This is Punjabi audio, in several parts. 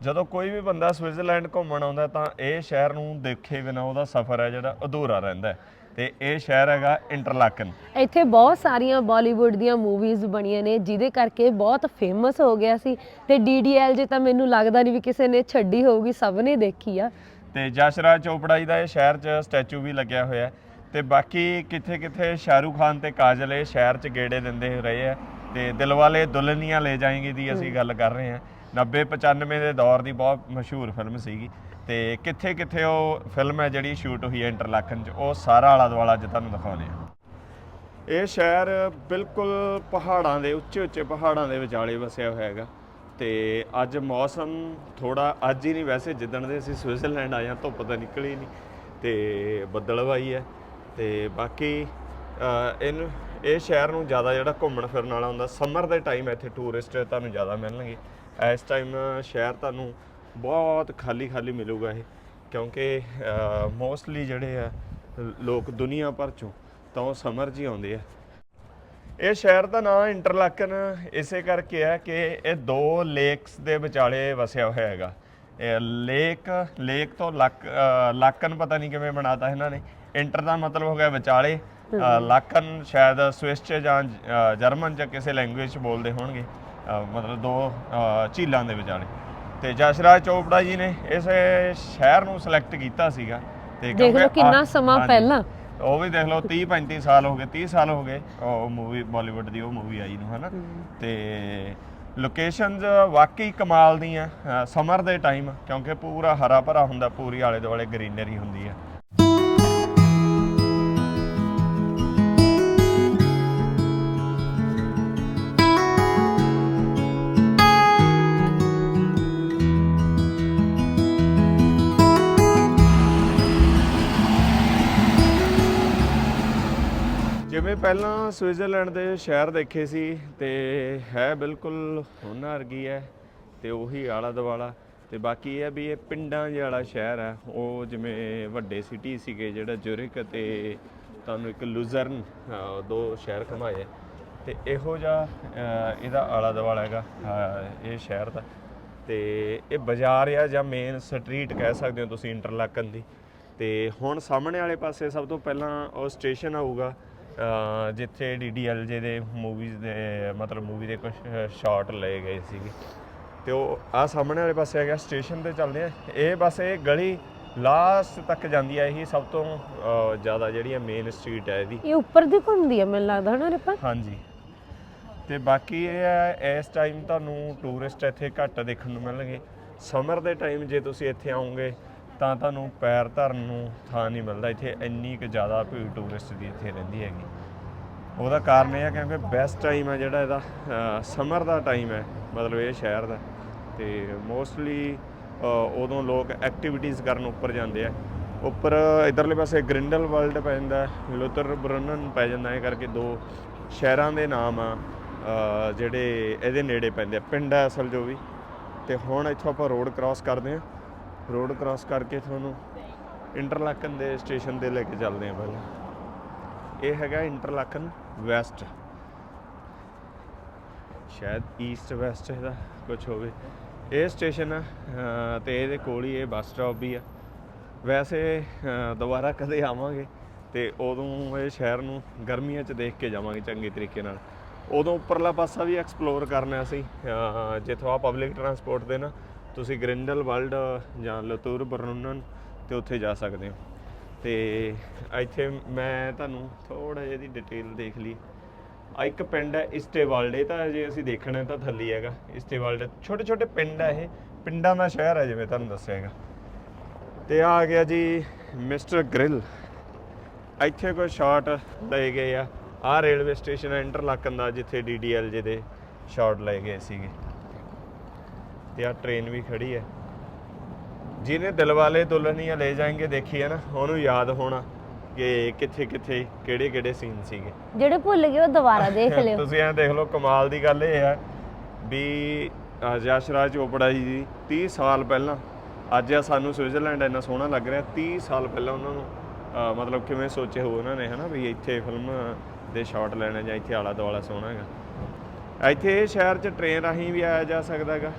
ਜਦੋਂ ਕੋਈ ਵੀ ਬੰਦਾ ਸਵਿਟਜ਼ਰਲੈਂਡ ਘੁੰਮਣ ਆਉਂਦਾ ਤਾਂ ਇਹ ਸ਼ਹਿਰ ਨੂੰ ਦੇਖੇ ਬਿਨਾ ਉਹਦਾ ਸਫ਼ਰ ਹੈ ਜਿਹੜਾ ਅਧੂਰਾ ਰਹਿੰਦਾ ਹੈ। ਤੇ ਇਹ ਸ਼ਹਿਰ ਹੈਗਾ ਇੰਟਰਲਾਕਨ। ਇੱਥੇ ਬਹੁਤ ਸਾਰੀਆਂ ਬਾਲੀਵੁੱਡ ਦੀਆਂ ਮੂਵੀਜ਼ ਬਣੀਆਂ ਨੇ ਜਿਹਦੇ ਕਰਕੇ ਬਹੁਤ ਫੇਮਸ ਹੋ ਗਿਆ ਸੀ ਤੇ ਡੀਡੀਐਲ ਜੇ ਤਾਂ ਮੈਨੂੰ ਲੱਗਦਾ ਨਹੀਂ ਵੀ ਕਿਸੇ ਨੇ ਛੱਡੀ ਹੋਊਗੀ ਸਭ ਨੇ ਦੇਖੀ ਆ। ਤੇ ਜਸ਼ਰਾਜ ਚੋਪੜਾ ਜੀ ਦਾ ਇਹ ਸ਼ਹਿਰ 'ਚ ਸਟੈਚੂ ਵੀ ਲੱਗਿਆ ਹੋਇਆ ਹੈ ਤੇ ਬਾਕੀ ਕਿੱਥੇ ਕਿੱਥੇ ਸ਼ਾਹਰੂਖ ਖਾਨ ਤੇ ਕਾਜਲ ਇਹ ਸ਼ਹਿਰ 'ਚ ਗੇੜੇ ਦਿੰਦੇ ਰਹੇ ਹੈ ਤੇ ਦਿਲਵਾਲੇ ਦੁਲਹਨੀਆਂ ਲੈ ਜਾਏਂਗੇ ਦੀ ਅਸੀਂ ਗੱਲ ਕਰ ਰਹੇ ਹਾਂ। 90 95 ਦੇ ਦੌਰ ਦੀ ਬਹੁਤ ਮਸ਼ਹੂਰ ਫਿਲਮ ਸੀਗੀ ਤੇ ਕਿੱਥੇ ਕਿੱਥੇ ਉਹ ਫਿਲਮ ਹੈ ਜਿਹੜੀ ਸ਼ੂਟ ਹੋਈ ਹੈ ਇੰਟਰਲਾਕਨ 'ਚ, ਉਹ ਸਾਰਾ ਆਲਾ ਦੁਆਲਾ ਅੱਜ ਤੁਹਾਨੂੰ ਦਿਖਾਉਂਦੇ ਆ ਇਹ ਸ਼ਹਿਰ ਬਿਲਕੁਲ ਪਹਾੜਾਂ ਦੇ, ਉੱਚੇ ਉੱਚੇ ਪਹਾੜਾਂ ਦੇ ਵਿਚਾਲੇ ਵਸਿਆ ਹੋਇਆ ਹੈਗਾ ਤੇ ਅੱਜ ਮੌਸਮ ਥੋੜਾ ਅੱਜ ਹੀ ਨਹੀਂ ਵੈਸੇ, ਜਿੱਦਣ ਦੇ ਅਸੀਂ ਸਵਿਟਜ਼ਰਲੈਂਡ ਆਏ ਹਾਂ, ਧੁੱਪ ਤਾਂ ਨਿਕਲੀ ਨਹੀਂ ਤੇ ਬੱਦਲਵਾਈ ਹੈ ਤੇ ਬਾਕੀ ਇਹਨੂੰ, ਇਹ ਸ਼ਹਿਰ ਨੂੰ ਜ਼ਿਆਦਾ ਜਿਹੜਾ ਘੁੰਮਣ ਫਿਰਨ ਵਾਲਾ ਹੁੰਦਾ, ਸਮਰ ਦੇ ਟਾਈਮ ਇੱਥੇ ਟੂਰਿਸਟ ਤੁਹਾਨੂੰ ਜ਼ਿਆਦਾ ਮਿਲਣਗੇ। ਇਸ ਟਾਈਮ ਸ਼ਹਿਰ ਤੁਹਾਨੂੰ ਬਹੁਤ ਖਾਲੀ ਖਾਲੀ ਮਿਲੂਗਾ ਇਹ ਕਿਉਂਕਿ ਮੋਸਟਲੀ ਜਿਹੜੇ ਆ ਲੋਕ ਦੁਨੀਆ ਭਰ ਚੋਂ ਤਾਂ ਉਹ ਸਮਰ ਹੀ ਆਉਂਦੇ ਆ। ਇਹ ਸ਼ਹਿਰ ਦਾ ਨਾਮ ਇੰਟਰਲਾਕਨ ਇਸੇ ਕਰਕੇ ਹੈ ਕਿ ਇਹ ਦੋ ਲੇਕਸ ਦੇ ਵਿਚਾਲੇ ਵਸਿਆ ਹੋਇਆ ਹੈਗਾ। ਇਹ ਲੇਕ ਲੇਕ ਤੋਂ ਲੱਕ ਲਾਕਨ ਪਤਾ ਨਹੀਂ ਕਿਵੇਂ ਬਣਾਤਾ ਇਹਨਾਂ ਨੇ। ਇੰਟਰ ਦਾ ਮਤਲਬ ਹੋ ਗਿਆ ਵਿਚਾਲੇ। ਲਾਕਨ ਸ਼ਾਇਦ ਸਵਿਸ ਚ ਜਾਂ ਜਰਮਨ ਚ ਕਿਸੇ ਲੈਂਗੁਏਜ ਚ ਬੋਲਦੇ ਹੋਣਗੇ। ਮਤਲਬ ਦੋ ਅ, ਝੀਲਾਂ ਦੇ ਵਿਚਾਲੇ ਤੇ ਜਸ਼ਰਾਜ ਚੋਪੜਾ ਜੀ ਨੇ ਇਸ ਸ਼ਹਿਰ ਨੂੰ ਸਿਲੈਕਟ ਕੀਤਾ ਸੀਗਾ। ਤੇ ਦੇਖ ਲਓ ਕਿਉਂਕਿ ਕਿੰਨਾ ਸਮਾਂ ਹਾਂਜੀ। ਪਹਿਲਾਂ। ਉਹ ਵੀ ਦੇਖ ਲਓ 30 35 ਸਾਲ ਹੋ ਗਏ 30 ਸਾਲ ਹੋ ਗਏ ਉਹ ਮੂਵੀ ਬਾਲੀਵੁੱਡ ਦੀ ਉਹ ਮੂਵੀ ਆਈ ਨੂੰ ਹਨਾ। ਤੇ ਲੋਕੇਸ਼ਨਸ ਵਾਕਈ ਕਮਾਲ ਦੀਆਂ ਸਮਰ ਦੇ ਟਾਈਮ ਕਿਉਂਕਿ ਪੂਰਾ ਹਰਾ ਭਰਾ ਹੁੰਦਾ ਪੂਰੀ ਆਲੇ ਦੁਆਲੇ ਗ੍ਰੀਨਰੀ ਹੁੰਦੀ ਆ। ਪਹਿਲਾਂ ਸਵਿਟਜ਼ਰਲੈਂਡ ਦੇ ਸ਼ਹਿਰ ਦੇਖੇ ਸੀ ਤੇ ਹੈ ਬਿਲਕੁਲ ਉਹਨਾਂ ਵਰਗੀ ਹੈ ਤੇ ਉਹੀ ਆਲਾ ਦਵਾਲਾ ਤੇ ਬਾਕੀ ਇਹ ਹੈ ਵੀ ਇਹ ਪਿੰਡਾਂ ਜਿਹੇ ਸ਼ਹਿਰ ਹੈ। ਉਹ ਜਿਵੇਂ ਵੱਡੇ ਸਿਟੀ ਸੀਗੇ, ਜਿਹੜਾ ਜ਼ੁਰਿਕ ਅਤੇ ਤੁਹਾਨੂੰ ਇੱਕ ਲੁਜ਼ਰਨ ਦੋ ਸ਼ਹਿਰ ਘਮਾਏ। ਤੇ ਇਹੋ ਜਿਹਾ ਇਹਦਾ ਆਲਾ ਦਵਾਲਾ ਹੈਗਾ ਇਹ ਸ਼ਹਿਰ ਦਾ। ਤੇ ਇਹ ਬਾਜ਼ਾਰ ਆ ਜਾਂ ਮੇਨ ਸਟਰੀਟ ਕਹਿ ਸਕਦੇ ਹੋ ਤੁਸੀਂ ਇੰਟਰਲਾਕਨ ਦੀ। ਤੇ ਹੁਣ ਸਾਹਮਣੇ ਵਾਲੇ ਪਾਸੇ ਸਭ ਤੋਂ ਪਹਿਲਾਂ ਉਹ ਸਟੇਸ਼ਨ ਆਊਗਾ। ਜਿੱਥੇ ਡੀਡੀਐਲਜੇ ਦੇ ਮੂਵੀਜ਼ ਦੇ ਮਤਲਬ ਮੂਵੀ ਦੇ ਕੁਝ ਸ਼ਾਟ ਲਏ ਗਏ ਸੀਗੇ। ਤੇ ਉਹ ਆ ਸਾਹਮਣੇ ਵਾਲੇ ਪਾਸੇ ਹੈਗਾ ਸਟੇਸ਼ਨ ਤੇ ਚੱਲਦੇ ਆ। ਇਹ ਬਸ ਇਹ ਗਲੀ ਲਾਸਟ ਤੱਕ ਜਾਂਦੀ ਆ ਇਹੀ ਸਭ ਤੋਂ ਜ਼ਿਆਦਾ ਜਿਹੜੀ ਆ ਮੇਨ ਸਟਰੀਟ ਹੈ ਇਹਦੀ। ਇਹ ਉੱਪਰ ਦੀ ਘੁੰਮਦੀ ਆ ਮੈਨੂੰ ਲੱਗਦਾ ਹਨਾ ਰਿਪਨ? ਹਾਂਜੀ। ਤੇ ਬਾਕੀ ਇਹ ਹੈ ਇਸ ਟਾਈਮ ਤੁਹਾਨੂੰ ਟੂਰਿਸਟ ਇੱਥੇ ਘੱਟ ਦੇਖਣ ਨੂੰ ਮਿਲਣਗੇ। ਸਮਰ ਦੇ ਟਾਈਮ ਜੇ ਤੁਸੀਂ ਇੱਥੇ ਆਓਗੇ ਤਾਂ ਤੁਹਾਨੂੰ ਪੈਰ ਧਰਨ ਨੂੰ ਥਾਂ ਨਹੀਂ ਮਿਲਦਾ। ਇੱਥੇ ਇੰਨੀ ਕੁ ਜ਼ਿਆਦਾ ਭੀੜ ਟੂਰਿਸਟ ਦੀ ਇੱਥੇ ਰਹਿੰਦੀ ਹੈਗੀ। ਉਹਦਾ ਕਾਰਨ ਇਹ ਹੈ ਕਿਉਂਕਿ ਬੈਸਟ ਟਾਈਮ ਹੈ ਜਿਹੜਾ ਇਹਦਾ ਸਮਰ ਦਾ ਟਾਈਮ ਹੈ, ਮਤਲਬ ਇਹ ਸ਼ਹਿਰ ਦਾ। ਤੇ ਮੋਸਟਲੀ ਉਦੋਂ ਲੋਕ ਐਕਟੀਵਿਟੀਜ਼ ਕਰਨ ਉੱਪਰ ਜਾਂਦੇ ਆ। ਉੱਪਰ ਇਧਰਲੇ ਪਾਸੇ ਗ੍ਰਿੰਡਲ ਵਰਲਡ ਪੈ ਜਾਂਦਾ, ਲੁਤਰ ਬਰਨਨ ਪੈ ਜਾਂਦਾ, ਇਹ ਕਰਕੇ ਦੋ ਸ਼ਹਿਰਾਂ ਦੇ ਨਾਮ ਆ ਜਿਹੜੇ ਇਹਦੇ ਨੇੜੇ ਪੈਂਦੇ ਆ। ਪਿੰਡ ਆ ਅਸਲ ਜੋ ਵੀ। ਤੇ ਹੁਣ ਇੱਥੋਂ ਆਪਾਂ ਰੋਡ ਕ੍ਰਾਸ ਕਰਦੇ ਆ। ਰੋਡ ਕ੍ਰਾਸ ਕਰਕੇ ਤੁਹਾਨੂੰ ਇੰਟਰਲਾਕਨ ਦੇ ਸਟੇਸ਼ਨ ਤੇ ਲੈ ਕੇ ਚੱਲਦੇ ਆ ਪਹਿਲਾਂ। ਇਹ ਹੈਗਾ ਇੰਟਰਲਾਕਨ ਵੈਸਟ। ਸ਼ਾਇਦ ਈਸਟ ਵੈਸਟ ਇਹਦਾ ਕੁਝ ਹੋਵੇ। ਇਹ ਸਟੇਸ਼ਨ ਆ, ਅਹ, ਤੇ ਇਹਦੇ ਕੋਲ ਹੀ ਇਹ ਬੱਸ ਸਟਾਪ ਵੀ ਆ। ਵੈਸੇ ਦੁਬਾਰਾ ਕਦੇ ਆਵਾਂਗੇ ਤੇ ਉਦੋਂ ਇਹ ਸ਼ਹਿਰ ਨੂੰ ਗਰਮੀਆਂ 'ਚ ਦੇਖ ਕੇ ਜਾਵਾਂਗੇ ਚੰਗੇ ਤਰੀਕੇ ਨਾਲ। ਉਦੋਂ ਉੱਪਰਲਾ ਪਾਸਾ ਵੀ ਐਕਸਪਲੋਰ ਕਰਨਾ ਸੀ ਜਿੱਥੋਂ ਆ ਪਬਲਿਕ ਟਰਾਂਸਪੋਰਟ ਦੇ ਨਾ। ਤੁਸੀਂ ਗ੍ਰਿੰਡਲ ਵਰਲਡ ਜਾਂ ਲਤੂਰ ਬਰਨੂਨਨ ਤੇ ਉੱਥੇ ਜਾ ਸਕਦੇ ਹੋ। ਤੇ ਇੱਥੇ ਮੈਂ ਤੁਹਾਨੂੰ ਥੋੜਾ ਜਿਹਾ ਦੀ ਡਿਟੇਲ ਦੇਖ ਲਈ। ਆ ਇੱਕ ਪਿੰਡ ਹੈ ਇਸਟੇਵਾਲਡੇ ਤਾਂ ਜੇ ਅਸੀਂ ਦੇਖਣਾ ਤਾਂ ਥੱਲੇ ਹੈਗਾ। ਇਸਟੇਵਾਲਡੇ ਛੋਟੇ ਛੋਟੇ ਪਿੰਡ ਹੈ ਇਹ। ਪਿੰਡਾਂ ਦਾ ਸ਼ਹਿਰ ਹੈ ਜਿਵੇਂ ਤੁਹਾਨੂੰ ਦੱਸਿਆ ਹੈਗਾ। ਤੇ ਆ ਗਿਆ ਜੀ ਮਿਸਟਰ ਗ੍ਰਿਲ। ਇੱਥੇ ਕੋਈ ਸ਼ਾਟ ਲਏ ਗਏ ਆ। ਆ ਰੇਲਵੇ ਸਟੇਸ਼ਨ ਇੰਟਰਲਾਕਨ ਦਾ ਜਿੱਥੇ ਡੀਡੀਐਲਜੇ ਦੇ ਸ਼ਾਟ ਲਏ ਗਏ ਸੀਗੇ। ਤੇ ਆ ਟ੍ਰੇਨ ਵੀ ਖੜੀ ਹੈ। ਜਿਹਨੇ ਦਿਲਵਾਲੇ ਦੁਲਹਨੀਆਂ ਲੈ ਜਾਣਗੇ ਦੇਖੀ ਹੈ ਨਾ ਉਹਨੂੰ ਯਾਦ ਹੋਣਾ ਕਿ ਕਿੱਥੇ ਕਿੱਥੇ ਕਿਹੜੇ ਕਿਹੜੇ ਸੀਨ ਸੀਗੇ। ਜਿਹੜੇ ਭੁੱਲ ਗਏ ਉਹ ਦੁਬਾਰਾ ਦੇਖ ਲਿਓ। ਤੁਸੀਂ ਐਂ ਦੇਖ ਲਓ ਕਮਾਲ ਦੀ ਗੱਲ ਇਹ ਹੈ ਵੀ ਯਸ਼ਰਾਜ ਚੋਪੜਾ ਜੀ ਦੀ 30 ਸਾਲ ਪਹਿਲਾਂ ਅੱਜ ਆ ਸਾਨੂੰ ਸਵਿਟਜ਼ਰਲੈਂਡ ਇੰਨਾ ਸੋਹਣਾ ਲੱਗ ਰਿਹਾ 30 ਸਾਲ ਪਹਿਲਾਂ ਉਹਨਾਂ ਨੂੰ ਮਤਲਬ ਕਿਵੇਂ ਸੋਚੇ ਹੋ ਉਹਨਾਂ ਨੇ ਹਨਾ ਵੀ ਇੱਥੇ ਫਿਲਮ ਦੇ ਸ਼ਾਟ ਲੈਣੇ ਜਾਂ ਇੱਥੇ ਆਲਾ ਦੁਆਲਾ ਸੋਹਣਾ ਹੈਗਾ। ਇੱਥੇ ਇਹ ਸ਼ਹਿਰ 'ਚ ਟ੍ਰੇਨ ਰਾਹੀਂ ਵੀ ਆਇਆ ਜਾ ਸਕਦਾ ਹੈਗਾ।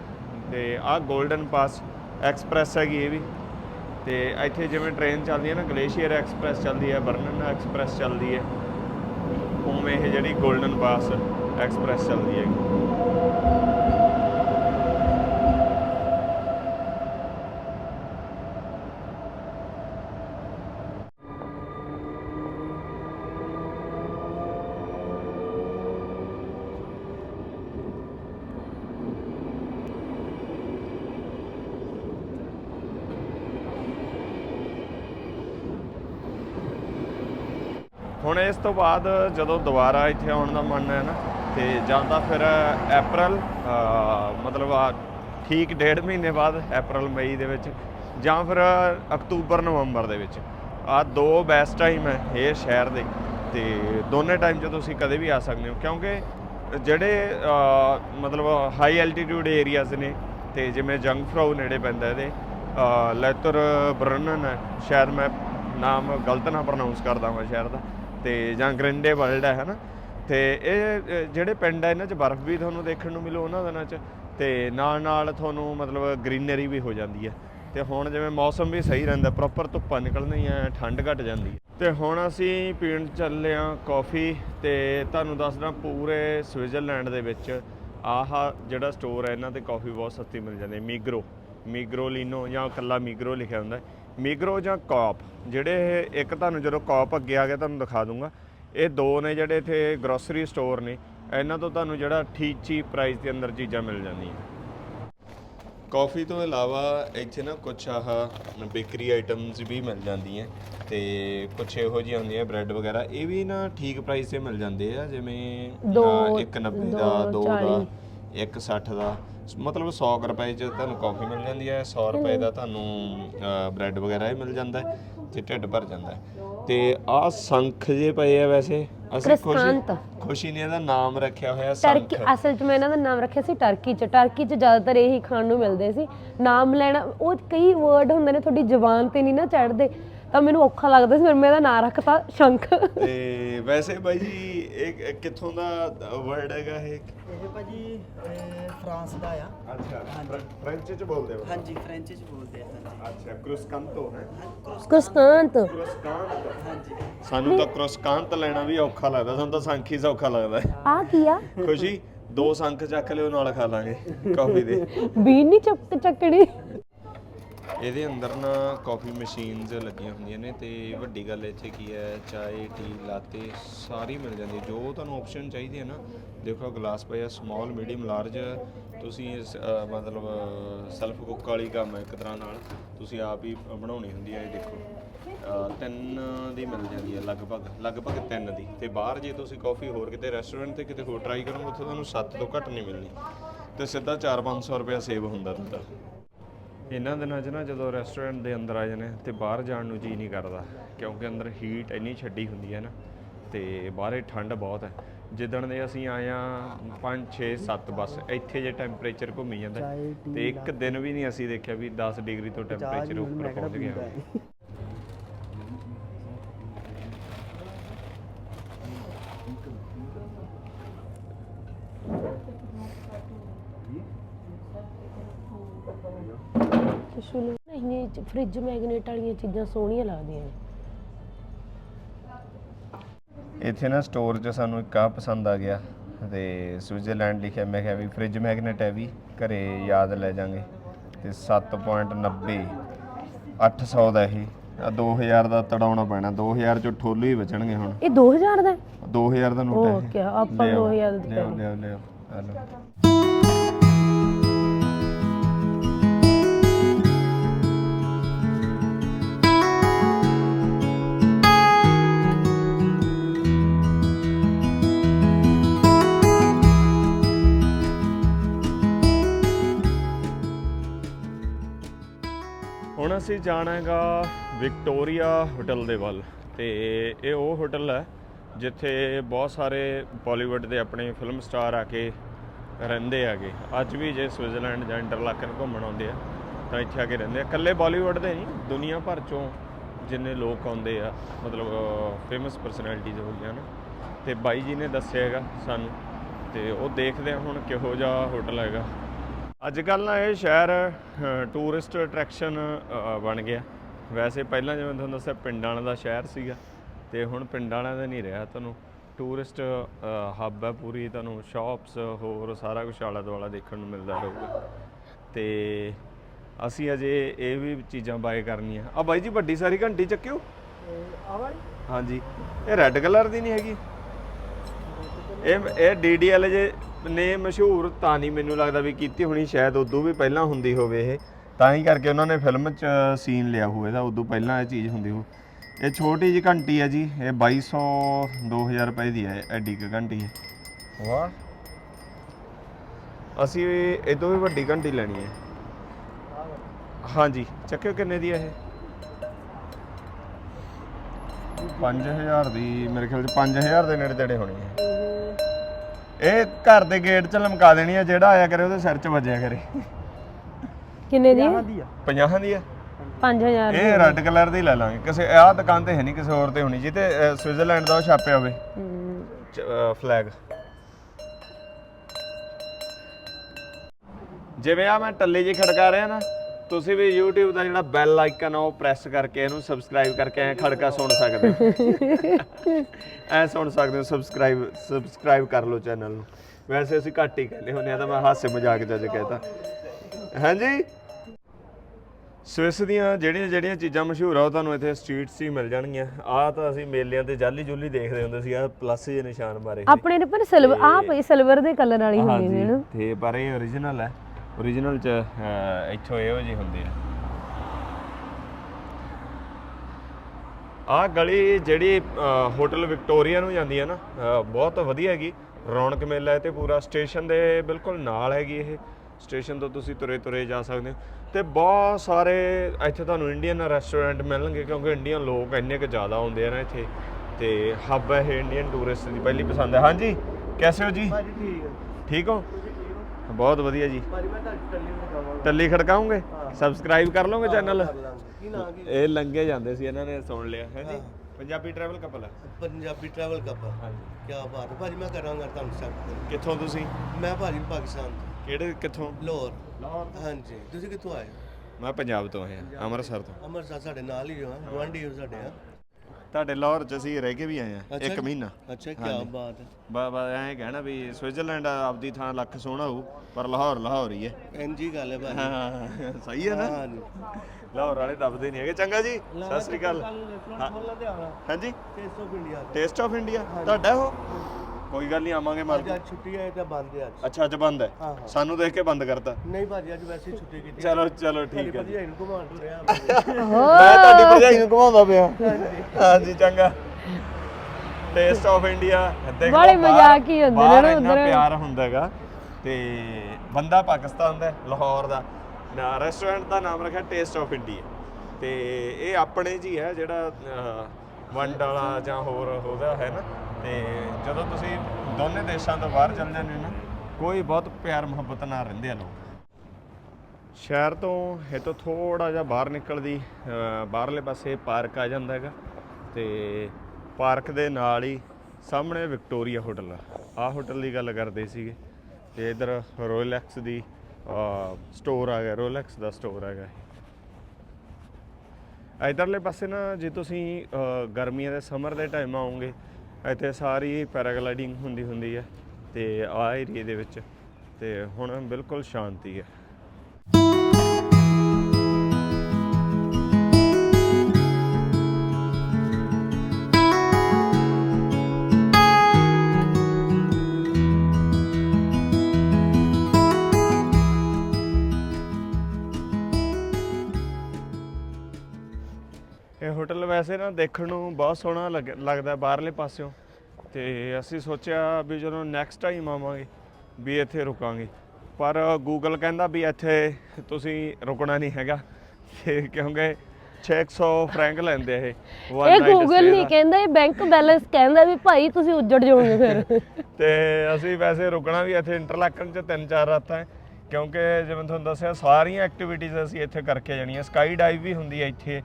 ਤੇ ਆਹ 골ਡਨ ਪਾਸ ਐਕਸਪ੍ਰੈਸ ਹੈਗੀ ਇਹ ਵੀ। ਤੇ ਇੱਥੇ ਜਿਵੇਂ ਟ੍ਰੇਨ ਚੱਲਦੀ ਹੈ ਨਾ ਗਲੇਸ਼ੀਅਰ ਐਕਸਪ੍ਰੈਸ ਚੱਲਦੀ ਹੈ ਬਰਨਨ ਐਕਸਪ੍ਰੈਸ ਚੱਲਦੀ ਹੈ। ਉਵੇਂ ਇਹ ਜਿਹੜੀ 골ਡਨ ਪਾਸ ਐਕਸਪ੍ਰੈਸ ਚੱਲਦੀ ਹੈਗੀ ਹੁਣ ਇਸ ਤੋਂ ਬਾਅਦ ਜਦੋਂ ਦੁਬਾਰਾ ਇੱਥੇ ਆਉਣ ਦਾ ਮਨ ਹੈ ਨਾ, ਤੇ ਜਾਂਦਾ ਫਿਰ April ਮਤਲਬ ਆ ਠੀਕ ਡੇਢ ਮਹੀਨੇ ਬਾਅਦ April ਮਈ ਦੇ ਵਿੱਚ, ਜਾਂ ਫਿਰ ਅਕਤੂਬਰ ਨਵੰਬਰ ਦੇ ਵਿੱਚ। ਆ ਦੋ ਬੈਸਟ ਟਾਈਮ ਹੈ ਇਹ ਸ਼ਹਿਰ ਦੇ, ਤੇ ਦੋਨੇ ਟਾਈਮ 'ਚ ਤੁਸੀਂ ਕਦੇ ਵੀ ਆ ਸਕਦੇ ਹੋ, ਕਿਉਂਕਿ ਜਿਹੜੇ ਮਤਲਬ ਹਾਈ ਐਲਟੀਟਿਊਡ ਏਰੀਆਜ਼ ਨੇ, ਤੇ ਜਿਵੇਂ ਜੰਗਫਰਾਊ ਨੇੜੇ ਪੈਂਦਾ ਇਹਦੇ ਲੈਤਰ ਬਰਨਨ ਹੈ, ਸ਼ਾਇਦ ਮੈਂ ਨਾਮ ਗਲਤ ਨਾ ਪ੍ਰੋਨਾਂਸ ਕਰਦਾ ਹਾਂ ਸ਼ਹਿਰ ਦਾ ਤੇ ਜਾਂ ਗ੍ਰਿੰਡੇ ਵਰਲਡ ਹੈ, ਹਨਾ? ਤੇ ਇਹ ਜਿਹੜੇ ਪਿੰਡ ਆ, ਇਹਨਾਂ 'ਚ ਬਰਫ਼ ਵੀ ਤੁਹਾਨੂੰ ਦੇਖਣ ਨੂੰ ਮਿਲੂ, ਉਹਨਾਂ ਦਿਨਾਂ 'ਚ। ਤੇ ਨਾਲ ਨਾਲ ਤੁਹਾਨੂੰ ਮਤਲਬ ਗ੍ਰੀਨਰੀ ਵੀ ਹੋ ਜਾਂਦੀ ਹੈ। ਤੇ ਹੁਣ ਜਿਵੇਂ ਮੌਸਮ ਵੀ ਸਹੀ ਰਹਿੰਦਾ, ਪ੍ਰੋਪਰ ਧੁੱਪਾਂ ਨਿਕਲਣੀਆਂ ਠੰਡ ਘਟ ਜਾਂਦੀ ਹੈ। ਤੇ ਹੁਣ ਅਸੀਂ ਪੀਣ ਚੱਲੇ ਆ ਕਾਫੀ ਤੇ ਤੁਹਾਨੂੰ ਦੱਸਦਾ ਪੂਰੇ ਸਵਿਟਜ਼ਰਲੈਂਡ ਦੇ ਵਿੱਚ ਆਹ ਜਿਹੜਾ ਸਟੋਰ ਹੈ, ਇਹਨਾਂ ਤੇ ਕਾਫੀ ਬਹੁਤ ਸਸਤੀ ਮਿਲ ਜਾਂਦੀ ਹੈ। ਮੀਗਰੋ ਮੀਗਰੋ ਲੀਨੋ ਜਾਂ ਇਕੱਲਾ ਮੀਗਰੋ ਲਿਖਿਆ ਹੁੰਦਾ ਮੀਗਰੋ ਜਾਂ ਕੌਪ? ਜਿਹੜੇ ਇਹ ਇੱਕ ਤੁਹਾਨੂੰ ਜਦੋਂ ਕੌਪ ਅੱਗੇ ਆ ਗਿਆ ਤੁਹਾਨੂੰ ਦਿਖਾ ਦੂੰਗਾ। ਇਹ ਦੋ ਨੇ ਜਿਹੜੇ ਇੱਥੇ ਗਰੋਸਰੀ ਸਟੋਰ ਨੇ। ਇਹਨਾਂ ਤੋਂ ਤੁਹਾਨੂੰ ਜਿਹੜਾ ਠੀਕ ਚੀਪ ਪ੍ਰਾਈਸ ਦੇ ਅੰਦਰ ਚੀਜ਼ਾਂ ਮਿਲ ਜਾਂਦੀਆਂ। ਕਾਫੀ ਤੋਂ ਇਲਾਵਾ ਇੱਥੇ ਨਾ ਕੁਝ ਆਹ ਬੇਕਰੀ ਆਈਟਮਸ ਵੀ ਮਿਲ ਜਾਂਦੀਆਂ ਤੇ ਕੁਝ ਇਹੋ ਜਿਹੀਆਂ ਹੁੰਦੀਆਂ ਬ੍ਰੈਡ ਵਗੈਰਾ। ਇਹ ਵੀ ਨਾ ਠੀਕ ਪ੍ਰਾਈਸ ਤੇ ਮਿਲ ਜਾਂਦੇ ਆ ਜਿਵੇਂ ਦੋ- ਅਹ, ਇੱਕ 90 ਦਾ ਦੋ 2 ਦਾ ਚਾਲੀ। ਇੱਕ 60 ਦਾ। ਮਤਲਬ 100 ਕੁ ਰੁਪਏ ਚ ਤੁਹਾਨੂੰ ਕਾਫੀ ਮਿਲ ਜਾਂਦੀ ਹੈ 100 ਰੁਪਏ ਦਾ ਤੁਹਾਨੂੰ ਬ੍ਰੈਡ ਵਗੈਰਾ ਹੀ ਮਿਲ ਜਾਂਦਾ ਹੈ ਤੇ ਢਿੱਡ ਭਰ ਜਾਂਦਾ ਹੈ। ਤੇ ਆਹ ਸੰਖ ਜੇ ਪਏ ਆ ਵੈਸੇ ਅਸੀਂ। ਖੁਸ਼ੀ ਖੁਸ਼ੀ ਨੇ ਇਹਦਾ ਨਾਮ ਰੱਖਿਆ ਹੋਇਆ ਟਰਕੀ ਸੰਖ ਅਸਲ 'ਚ ਮੈਂ ਇਹਨਾਂ ਦਾ ਨਾਮ ਰੱਖਿਆ ਸੀ ਟਰਕੀ 'ਚ। ਟਰਕੀ 'ਚ ਜ਼ਿਆਦਾਤਰ ਇਹੀ ਖਾਣ ਨੂੰ ਮਿਲਦੇ ਸੀ। ਨਾਮ ਲੈਣਾ ਉਹ ਕਈ ਵਰਡ ਹੁੰਦੇ ਨੇ ਤੁਹਾਡੀ ਜ਼ੁਬਾਨ ਤੇ ਨਹੀਂ ਨਾ ਚੜਦੇ ਤਾਂ ਮੈਨੂੰ ਔਖਾ ਲੱਗਦਾ ਸੀ ਫਿਰ ਮੈਂ ਇਹਦਾ ਨਾਮ ਰੱਖਤਾ ਸ਼ੰਖ। ਤੇ ਵੈਸੇ ਬਾਈ ਜੀ ਇਹ ਕਿੱਥੋਂ ਦਾ ਵਰਡ ਹੈਗਾ ਇਹ? ਇਹ ਭਾਜੀ ਫਰਾਂਸ ਦਾ ਆ। ਅੱਛਾ। ਫ੍ਰੈਂਚ ਚ ਬੋਲਦੇ ਹੋ? ਹਾਂਜੀ ਫ੍ਰੈਂਚ ਚ ਬੋਲਦੇ ਆ ਹਾਂਜੀ। ਅੱਛਾ ਕ੍ਰੋਸਕੰਤੋ ਹੈ? ਕ੍ਰਿਸਕਾਂਤ ਕ੍ਰੋਸਕਾਂਤ ਹਾਂਜੀ। ਸਾਨੂੰ ਤਾਂ ਕ੍ਰੋਸਕਾਂਤ ਲੈਣਾ ਵੀ ਔਖਾ ਲੱਗਦਾ ਸਾਨੂੰ ਤਾਂ ਸੰਖ ਹੀ ਸੌਖਾ ਲੱਗਦਾ। ਹੈ ਆ ਕੀ ਆ? ਖੁਸ਼ੀ ਦੋ ਸੰਖ ਚੱਕ ਲਿਓ ਨਾਲ ਖਾ ਲਾਂਗੇ ਕਾਫੀ ਦੇ। ਬੀਨ ਨਹੀਂ ਚੱਕ ਚੱਕਣੀ। ਇਹਦੇ ਅੰਦਰ ਨਾ ਕਾਫੀ ਮਸ਼ੀਨਸ ਲੱਗੀਆਂ ਹੁੰਦੀਆਂ ਨੇ ਤੇ ਵੱਡੀ ਗੱਲ ਇੱਥੇ ਕੀ ਹੈ ਚਾਏ ਟੀ ਲਾਤੇ ਸਾਰੀ ਮਿਲ ਜਾਂਦੀ ਜੋ ਤੁਹਾਨੂੰ ਆਪਸ਼ਨ ਚਾਹੀਦੀ ਹੈ ਨਾ ਦੇਖੋ ਗਲਾਸ ਪਿਆ ਸਮਾਲ ਮੀਡੀਅਮ ਲਾਰਜ ਤੁਸੀਂ ਇਸ, ਮਤਲਬ ਸੈਲਫ ਕੁੱਕ ਵਾਲੀ ਕੰਮ ਹੈ ਇੱਕ ਤਰ੍ਹਾਂ ਨਾਲ। ਤੁਸੀਂ ਆਪ ਹੀ ਬਣਾਉਣੀ ਹੁੰਦੀ ਹੈ ਇਹ ਦੇਖੋ। ਤਿੰਨ ਦੀ ਮਿਲ ਜਾਂਦੀ ਹੈ ਲਗਭਗ ਲਗਭਗ ਤਿੰਨ ਦੀ। ਤੇ ਬਾਹਰ ਜੇ ਤੁਸੀਂ ਕਾਫੀ ਹੋਰ ਕਿਤੇ ਰੈਸਟੋਰੈਂਟ ਤੇ ਕਿਤੇ ਹੋਰ ਟਰਾਈ ਕਰੋਗੇ ਉੱਥੇ ਤੁਹਾਨੂੰ 7 ਤੋਂ ਘੱਟ ਨਹੀਂ ਮਿਲਣੀ। ਤੇ ਸਿੱਧਾ 4-500 ਰੁਪਏ ਸੇਵ ਹੁੰਦਾ ਤੁਹਾਡਾ। ਇਹਨਾਂ ਦਿਨਾਂ 'ਚ ਨਾ ਜਦੋਂ ਰੈਸਟੋਰੈਂਟ ਦੇ ਅੰਦਰ ਆ ਜਾਂਦੇ ਤੇ ਬਾਹਰ ਜਾਣ ਨੂੰ ਜੀ ਨਹੀਂ ਕਰਦਾ ਕਿਉਂਕਿ ਅੰਦਰ ਹੀਟ ਇੰਨੀ ਛੱਡੀ ਹੁੰਦੀ ਹੈ ਨਾ ਤੇ ਬਾਹਰੇ ਠੰਡ ਬਹੁਤ ਹੈ। ਜਿੱਦਣ ਦੇ ਅਸੀਂ ਆਏ ਆ 5 6 7 ਬਸ ਇੱਥੇ ਜੇ ਟੈਂਪਰੇਚਰ ਘੁੰਮੀ ਜਾਂਦਾ ਤੇ ਇੱਕ ਦਿਨ ਵੀ ਨਹੀਂ ਅਸੀਂ ਦੇਖਿਆ ਵੀ 10 ਡਿਗਰੀ ਤੋਂ ਟੈਂਪਰੇਚਰ ਉੱਪਰ ਪਹੁੰਚ ਗਿਆ। ਸ਼ੁਰੂ ਨਹੀਂ ਫ੍ਰਿਜ ਮੈਗਨੇਟ ਵਾਲੀਆਂ ਚੀਜ਼ਾਂ ਸੋਹਣੀਆਂ ਲੱਗਦੀਆਂ ਨੇ। ਇੱਥੇ ਨਾ ਸਟੋਰ 'ਚ ਸਾਨੂੰ ਇੱਕ ਆ ਪਸੰਦ ਆ ਗਿਆ ਤੇ ਸਵਿਟਜ਼ਰਲੈਂਡ ਲਿਖਿਆ ਮੈਂ ਕਿਹਾ ਵੀ ਫ੍ਰਿਜ ਮੈਗਨੇਟ ਹੈ ਵੀ ਘਰੇ ਯਾਦ ਲੈ ਜਾਾਂਗੇ। ਤੇ 7.90 800 ਦਾ ਇਹ। ਆ 2000 ਦਾ ਤੜਾਉਣਾ ਪੈਣਾ 2000 ਚੋਂ ਠੋਲੂ ਹੀ ਬਚਣਗੇ ਹੁਣ। ਇਹ 2000 ਦਾ ਹੈ? 2000 ਦਾ ਨੋਟ ਹੈ ਉਹ ਇਹ। ਕਿਆ, ਆਪਾਂ ਲਿਆਓ, 2000 ਦਾ ਲਿਆਓ ਦਿੱਤਾ ਲਿਆਓ ਅਸੀਂ ਜਾਣਾ ਹੈਗਾ ਵਿਕਟੋਰੀਆ ਹੋਟਲ ਦੇ ਵੱਲ ਤੇ ਇਹ ਉਹ ਹੋਟਲ ਹੈ ਜਿੱਥੇ ਬਹੁਤ ਸਾਰੇ ਬਾਲੀਵੁੱਡ ਦੇ ਆਪਣੇ ਫਿਲਮ ਸਟਾਰ ਆ ਕੇ ਰਹਿੰਦੇ ਹੈਗੇ। ਅੱਜ ਵੀ ਜੇ ਸਵਿਟਜ਼ਰਲੈਂਡ ਜਾਂ ਇੰਟਰਲਾਕਨ ਘੁੰਮਣ ਆਉਂਦੇ ਆ, ਤਾਂ ਇੱਥੇ ਆ ਕੇ ਰਹਿੰਦੇ ਆ। ਇਕੱਲੇ ਬਾਲੀਵੁੱਡ ਦੇ ਨਹੀਂ, ਦੁਨੀਆ ਭਰ ਚੋਂ ਜਿੰਨੇ ਲੋਕ ਆਉਂਦੇ ਆ, ਮਤਲਬ ਫੇਮਸ ਪਰਸਨੈਲਿਟੀਜ਼ ਹੋ ਗਈਆਂ ਨਾ। ਤੇ ਬਾਈ ਜੀ ਨੇ ਦੱਸਿਆ ਹੈਗਾ ਸਾਨੂੰ, ਤੇ ਉਹ ਦੇਖਦੇ ਆ ਹੁਣ ਕਿਹੋ ਜਿਹਾ ਹੋਟਲ ਹੈਗਾ। ਅੱਜ ਕੱਲ ਨਾ ਇਹ ਸ਼ਹਿਰ ਟੂਰਿਸਟ ਅਟਰੈਕਸ਼ਨ ਬਣ ਗਿਆ। ਵੈਸੇ ਪਹਿਲਾਂ ਜਿਵੇਂ ਤੁਹਾਨੂੰ ਦੱਸਿਆ ਪਿੰਡਾਂ ਵਾਲਾ ਦਾ ਸ਼ਹਿਰ ਸੀਗਾ ਤੇ ਹੁਣ ਪਿੰਡਾਂ ਵਾਲਿਆਂ ਦਾ ਨਹੀਂ ਰਿਹਾ ਤੁਹਾਨੂੰ। ਟੂਰਿਸਟ ਹੱਬ ਹੈ ਪੂਰੀ ਤੁਹਾਨੂੰ ਸ਼ਾਪਸ ਹੋਰ ਸਾਰਾ ਕੁਝ ਆਲਾ ਦੁਆਲਾ ਦੇਖਣ ਨੂੰ ਮਿਲਦਾ ਰਹੂਗਾ। ਤੇ ਅਸੀਂ ਅਜੇ ਇਹ ਵੀ ਚੀਜ਼ਾਂ ਬਾਏ ਕਰਨੀਆਂ। ਆ ਬਾਈ ਜੀ ਵੱਡੀ ਸਾਰੀ ਘੰਟੀ ਚੱਕਿਓ। ਆ ਵਾਲੀ? ਹਾਂਜੀ। ਇਹ ਰੈੱਡ ਕਲਰ ਦੀ ਨਹੀਂ ਹੈਗੀ। ਇਹ ਇਹ ਡੀਡੀਐਲ ਜੇ ਨੇ ਮਸ਼ਹੂਰ ਤਾਂ ਨਹੀਂ ਮੈਨੂੰ ਲੱਗਦਾ ਵੀ ਕੀਤੀ ਹੋਣੀ ਸ਼ਾਇਦ ਉਦੋਂ ਵੀ ਪਹਿਲਾਂ ਹੁੰਦੀ ਹੋਵੇ ਇਹ। ਤਾਂ ਹੀ ਕਰਕੇ ਉਹਨਾਂ ਨੇ ਫਿਲਮ 'ਚ ਸੀਨ ਲਿਆ ਹੋਵੇ ਦਾ ਉਦੋਂ ਪਹਿਲਾਂ ਇਹ ਚੀਜ਼ ਹੁੰਦੀ ਹੋ ਇਹ ਛੋਟੀ ਜਿਹੀ ਘੰਟੀ ਹੈ ਜੀ ਇਹ 2200 2000 ਰੁਪਏ ਦੀ ਹੈ ਐਡੀ ਕੁ ਘੰਟੀ ਹੈ ਵਾਹ। ਅਸੀਂ ਇਦੋਂ ਵੀ ਵੱਡੀ ਘੰਟੀ ਲੈਣੀ ਹੈ ਹਾਂਜੀ ਚੱਕਿਓ ਕਿੰਨੇ ਦੀ ਹੈ ਇਹ? 5000 ਦੀ ਮੇਰੇ ਖਿਆਲ ਚ 5000 ਦੇ ਨੇੜੇ ਤੇੜੇ ਹੋਣੀ ਹੈ ਇਹ ਘਰ ਦੇ ਗੇਟ 'ਚ ਲਮਕਾ ਦੇਣੀ ਹੈ ਜਿਹੜਾ ਆਇਆ ਕਰੇ ਉਹਦੇ ਸਿਰ 'ਚ ਵੱਜਿਆ ਕਰੇ। ਕਿੰਨੇ ਦੀ? ਦੀ ਆ। 50 ਦੀ ਹੈ 5000 ਇਹ ਰੈੱਡ ਕਲਰ ਦੀ ਲੈ ਲਾਂਗੇ। ਕਿਸੇ ਆਹ ਦੁਕਾਨ ਤੇ ਹੈ ਨਹੀਂ ਕਿਸੇ ਹੋਰ ਤੇ ਹੋਣੀ। ਜੀ ਤੇ ਸਵਿਟਜ਼ਰਲੈਂਡ ਦਾ ਉਹ ਛਾਪਿਆ ਹੋਵੇ। ਫਲੈਗ ਜਿਵੇਂ ਆ ਮੈਂ ਟੱਲੇ ਜੀ ਖੜਕਾ ਰਿਹਾ ਨਾ ਤੁਸੀਂ ਵੀ YouTube ਦਾ ਜਿਹੜਾ ਬੈਲ ਆਈਕਨ ਆ ਉਹ ਪ੍ਰੈਸ ਕਰਕੇ ਇਹਨੂੰ ਸਬਸਕ੍ਰਾਈਬ ਕਰਕੇ ਐ ਖੜਕਾ ਸੁਣ ਸਕਦੇ ਹੋ। ਐ ਸੁਣ ਸਕਦੇ ਹੋ ਸਬਸਕ੍ਰਾਈਬ ਸਬਸਕ੍ਰਾਈਬ ਕਰ ਲਓ ਚੈਨਲ ਨੂੰ। ਵੈਸੇ ਅਸੀਂ ਘੱਟ ਹੀ ਕਹਿੰਦੇ ਹੁੰਦੇ ਆ ਤਾਂ ਮੈਂ ਹਾਸੇ ਮਜ਼ਾਕ ਅੱਜ ਕਹਿਤਾ। ਹਾਂਜੀ? ਸਵਿਸ ਦੀਆਂ ਜਿਹੜੀਆਂ ਜਿਹੜੀਆਂ ਚੀਜ਼ਾਂ ਮਸ਼ਹੂਰ ਆ ਉਹ ਤੁਹਾਨੂੰ ਇੱਥੇ ਸਟਰੀਟਸ ਹੀ ਮਿਲ ਜਾਣਗੀਆਂ। ਆਹ ਤਾਂ ਅਸੀਂ ਮੇਲਿਆਂ ਤੇ ਜਾਲੀ ਜੁਲੀ ਦੇਖਦੇ ਹੁੰਦੇ ਸੀ ਆ ਪਲੱਸ ਜੇ ਨਿਸ਼ਾਨ ਮਾਰੇ। ਆਪਣੇ ਨੇ ਪਰ ਸਿਲਵਰ ਆ ਪਈ ਸਿਲਵਰ ਦੇ ਕਲਰ ਵਾਲੀ ਹੁੰਦੀ ਨੇ ਨਾ। ਤੇ ਪਰ ਇਹ origignal ਹੈ। Origignal ਚ ਇੱਥੋਂ ਇਹੋ ਜਿਹੀ ਹੁੰਦੀ ਹੈ ਆ ਗਲੀ ਜਿਹੜੀ ਹੋਟਲ ਵਿਕਟੋਰੀਆ ਨੂੰ ਜਾਂਦੀ ਹੈ ਨਾ ਬਹੁਤ ਵਧੀਆ ਹੈਗੀ। ਰੌਣਕ ਮੇਲਾ ਹੈ ਤੇ ਪੂਰਾ ਸਟੇਸ਼ਨ ਦੇ ਬਿਲਕੁਲ ਨਾਲ ਹੈਗੀ ਇਹ। ਸਟੇਸ਼ਨ ਤੋਂ ਤੁਸੀਂ ਤੁਰੇ ਤੁਰੇ ਜਾ ਸਕਦੇ ਹੋ। ਤੇ ਬਹੁਤ ਸਾਰੇ ਇੱਥੇ ਤੁਹਾਨੂੰ ਇੰਡੀਅਨ ਰੈਸਟੋਰੈਂਟ ਮਿਲਣਗੇ ਕਿਉਂਕਿ ਇੰਡੀਅਨ ਲੋਕ ਇੰਨੇ ਕੁ ਜ਼ਿਆਦਾ ਆਉਂਦੇ ਆ ਨਾ ਇੱਥੇ। ਤੇ ਹੱਬ ਹੈ ਇੰਡੀਅਨ ਟੂਰਿਸਟ ਦੀ ਪਹਿਲੀ ਪਸੰਦ ਹੈ। ਹਾਂਜੀ ਕੈਸੇ ਹੋ ਜੀ? ਆ ਠੀਕ ਹੋ? ਬਹੁਤ ਵਧੀਆ ਜੀ। ਭਾਜੀ ਮੈਂ ਤੁਹਾਡੀ ਟੱਲੀ ਖੜਕਾਉਂਗੇ? ਸਬਸਕ੍ਰਾਈਬ ਕਰ ਲਓਗੇ ਚੈਨਲ ਕਰ ਲਾਂਗੇ ਕੀ ਨਾਂ ਕੀ ਇਹ ਲੰਗੇ ਜਾਂਦੇ ਸੀ ਇਹਨਾਂ ਨੇ ਸੁਣ ਲਿਆ। ਹੈ ਜੀ? ਪੰਜਾਬੀ ਟਰੈਵਲ ਕਪਲ ਹੈ ਪੰਜਾਬੀ ਟਰੈਵਲ ਕਪਲ ਹਾਂਜੀ ਕੀ ਬਾਤ ਹੈ। ਭਾਜੀ ਮੈਂ ਕਰਾਂਗਾ ਤੁਹਾਨੂੰ ਸੈੱਟ। ਕਿੱਥੋਂ ਤੁਸੀਂ? ਮੈਂ ਭਾਜੀ ਪਾਕਿਸਤਾਨ ਤੋਂ। ਕਿਹੜੇ ਕਿੱਥੋਂ? ਲਾਹੌਰ। ਲਾਹੌਰ ਹਾਂਜੀ ਤੁਸੀਂ ਕਿੱਥੋਂ ਆਏ ਮੈਂ ਪੰਜਾਬ ਤੋਂ ਆਇਆ ਅੰਮ੍ਰਿਤਸਰ ਤੋਂ। ਅੰਮ੍ਰਿਤਸਰ ਸਾਡੇ ਨਾਲ ਹੀ ਹੋ ਗਵਾਂਢੀ ਹੋ ਸਾਡੇ ਆ ਤੁਹਾਡੇ ਲਾਹੌਰ ਚ ਅਸੀਂ ਰਹਿ ਕੇ ਵੀ ਆਏ ਆ ਇੱਕ। ਮਹੀਨਾ। ਅੱਛਾ ਕੀ ਬਾਤ ਹੈ। ਬਾ ਬਾ ਐਂ ਕਹਿਣਾ ਵੀ ਸਵਿਟਜ਼ਰਲੈਂਡ ਆਪਦੀ ਥਾਂ ਲੱਖ ਸੋਹਣਾ ਹੋਊ ਪਰ ਲਾਹੌਰ ਲਾਹੌਰ ਹੀ ਹੈ। ਇੰਜੀ ਗੱਲ ਹੈ ਭਾਜੀ ਹਾਂ ਸਹੀ ਹੈ ਨਾ? ਲਾਹੌਰ ਵਾਲੇ ਦੱਬਦੇ ਨਹੀਂ ਹੈਗੇ। ਚੰਗਾ ਜੀ ਸਤਿ ਸ੍ਰੀ ਅਕਾਲ। ਹਾਂਜੀ। Taste of India taste of India ਤੁਹਾਡਾ ਉਹ? ਕੋਈ ਗੱਲ ਨਹੀਂ ਆਵਾਂਗੇ ਮਾਰ ਅੱਜ ਅੱਜ ਛੁੱਟੀ ਹੈ ਤਾਂ ਬੰਦ ਹੈ ਅੱਜ। ਅੱਛਾ ਅੱਜ ਬੰਦ ਹੈ? ਹਾਂ, ਹਾਂ। ਸਾਨੂੰ ਦੇਖ ਕੇ ਬੰਦ ਕਰਤਾ। ਨਹੀਂ ਭਾਜੀ ਅੱਜ ਵੈਸੇ ਹੀ ਛੁੱਟੀ ਕੀਤੀ ਚਲੋ ਚਲੋ ਠੀਕ ਹੈ ਜੀ ਭਾਜੀ ਇਹਨੂੰ ਘੁਮਾਉਣ ਤੋਂ ਰਿਹਾ। ਮੈਂ ਤੁਹਾਡੀ ਭਰਜਾਈ ਨੂੰ ਘੁਮਾਉਂਦਾ ਪਿਆ। ਹਾਂਜੀ। ਚੰਗਾ। ਟੇਸਟ ਆਫ ਇੰਡੀਆ ਦੇਖ ਵਾਲੇ ਲਓ ਬਾਹਰ- ਮਜ਼ਾਕ ਹੀ ਹੁੰਦੇ ਨੇ ਬਾਹਰ ਨਾ ਇੰਨਾ ਉੱਧਰ। ਪਿਆਰ ਹੁੰਦਾ ਹੈਗਾ ਤੇ ਬੰਦਾ ਪਾਕਿਸਤਾਨ ਦਾ ਹੈ, ਲਾਹੌਰ ਦਾ। ਨਾ ਰੈਸਟੋਰੈਂਟ ਦਾ ਨਾਮ ਰੱਖਿਆ ਟੇਸਟ ਆਫ ਇੰਡੀਆ ਤੇ ਇਹ ਆਪਣੇ ਜੀ ਹੈ ਜਿਹੜਾ ਅਹ, ਵੰਡ ਵਾਲਾ ਜਾਂ ਹੋਰ ਉਹਦਾ ਹੈ ਨਾ ਤੇ ਜਦੋਂ ਤੁਸੀਂ ਦੋਨੇ ਦੇਸ਼ਾਂ ਤੋਂ ਬਾਹਰ ਚੱਲ ਜਾਂਦੇ ਹੋ ਨਾ, ਕੋਈ ਬਹੁਤ ਪਿਆਰ ਮੁਹੱਬਤ ਨਾਲ ਰਹਿੰਦੇ ਆ ਲੋਕ। ਸ਼ਹਿਰ ਤੋਂ ਇਹ ਤੋਂ ਥੋੜਾ ਜਿਹਾ ਬਾਹਰ ਨਿਕਲਦੀ ਬਾਹਰਲੇ ਪਾਸੇ ਪਾਰਕ ਆ ਜਾਂਦਾ ਹੈਗਾ ਤੇ ਪਾਰਕ ਦੇ ਨਾਲ ਹੀ ਸਾਹਮਣੇ ਵਿਕਟੋਰੀਆ ਹੋਟਲ ਆ। ਆਹ ਹੋਟਲ ਦੀ ਗੱਲ ਕਰਦੇ ਸੀਗੇ ਤੇ ਇਧਰ ਰੋਲੈਕਸ ਦੀ ਸਟੋਰ ਆ ਗਿਆ ਰੋਲੈਕਸ ਦਾ ਸਟੋਰ ਹੈਗਾ ਇਹ। ਇਧਰਲੇ ਪਾਸੇ ਨਾ ਜੇ ਤੁਸੀਂ ਗਰਮੀਆਂ ਦੇ ਸਮਰ ਦੇ ਟਾਈਮ ਆਉਂਗੇ ਇੱਥੇ ਸਾਰੀ ਪੈਰਾਗਲਾਈਡਿੰਗ ਹੁੰਦੀ ਹੁੰਦੀ ਹੈ ਤੇ ਆ ਏਰੀਏ ਦੇ ਵਿੱਚ ਤੇ ਹੁਣ ਬਿਲਕੁਲ ਸ਼ਾਂਤੀ ਹੈ। ਵੈਸੇ ਨਾ ਦੇਖਣ ਨੂੰ ਬਹੁਤ ਸੋਹਣਾ ਲੱਗ- ਲੱਗਦਾ ਬਾਹਰਲੇ ਪਾਸਿਓਂ। ਤੇ ਅਸੀਂ ਸੋਚਿਆ ਵੀ ਜਦੋਂ ਨੈਕਸਟ ਟਾਈਮ ਆਵਾਂਗੇ ਵੀ ਇੱਥੇ ਰੁਕਾਂਗੇ। ਪਰ ਗੂਗਲ ਕਹਿੰਦਾ ਵੀ ਇੱਥੇ ਤੁਸੀਂ ਰੁਕਣਾ ਨਹੀਂ ਹੈਗਾ। ਤੇ ਕਿਉਂਕਿ 600 ਫਰੈਂਕ ਲੈਂਦੇ ਇਹ। One ਇਹ night ਗੂਗਲ stay ਨਹੀਂ ਦਾ। ਕਹਿੰਦਾ ਇਹ ਬੈਂਕ ਬੈਲੈਂਸ ਕਹਿੰਦਾ ਵੀ ਭਾਈ ਤੁਸੀਂ ਉੱਜੜ ਜਾਓਗੇ ਫਿਰ। ਤੇ ਅਸੀਂ ਵੈਸੇ ਰੁਕਣਾ ਵੀ ਇੱਥੇ ਇੰਟਰਲੈਕਨ ਚ ਤਿੰਨ ਚਾਰ ਰਾਤਾਂ ਹੈ। ਕਿਉਂਕਿ ਜਿਵੇਂ ਤੁਹਾਨੂੰ ਦੱਸਿਆ ਸਾਰੀਆਂ ਐਕਟੀਵਿਟੀਜ਼ ਅਸੀਂ ਇੱਥੇ ਕਰਕੇ ਜਾਣੀਆਂ। ਸਕਾਈ ਡਾਈਵ ਵੀ ਹੁੰਦੀ ਹੈ ਇੱਥੇ।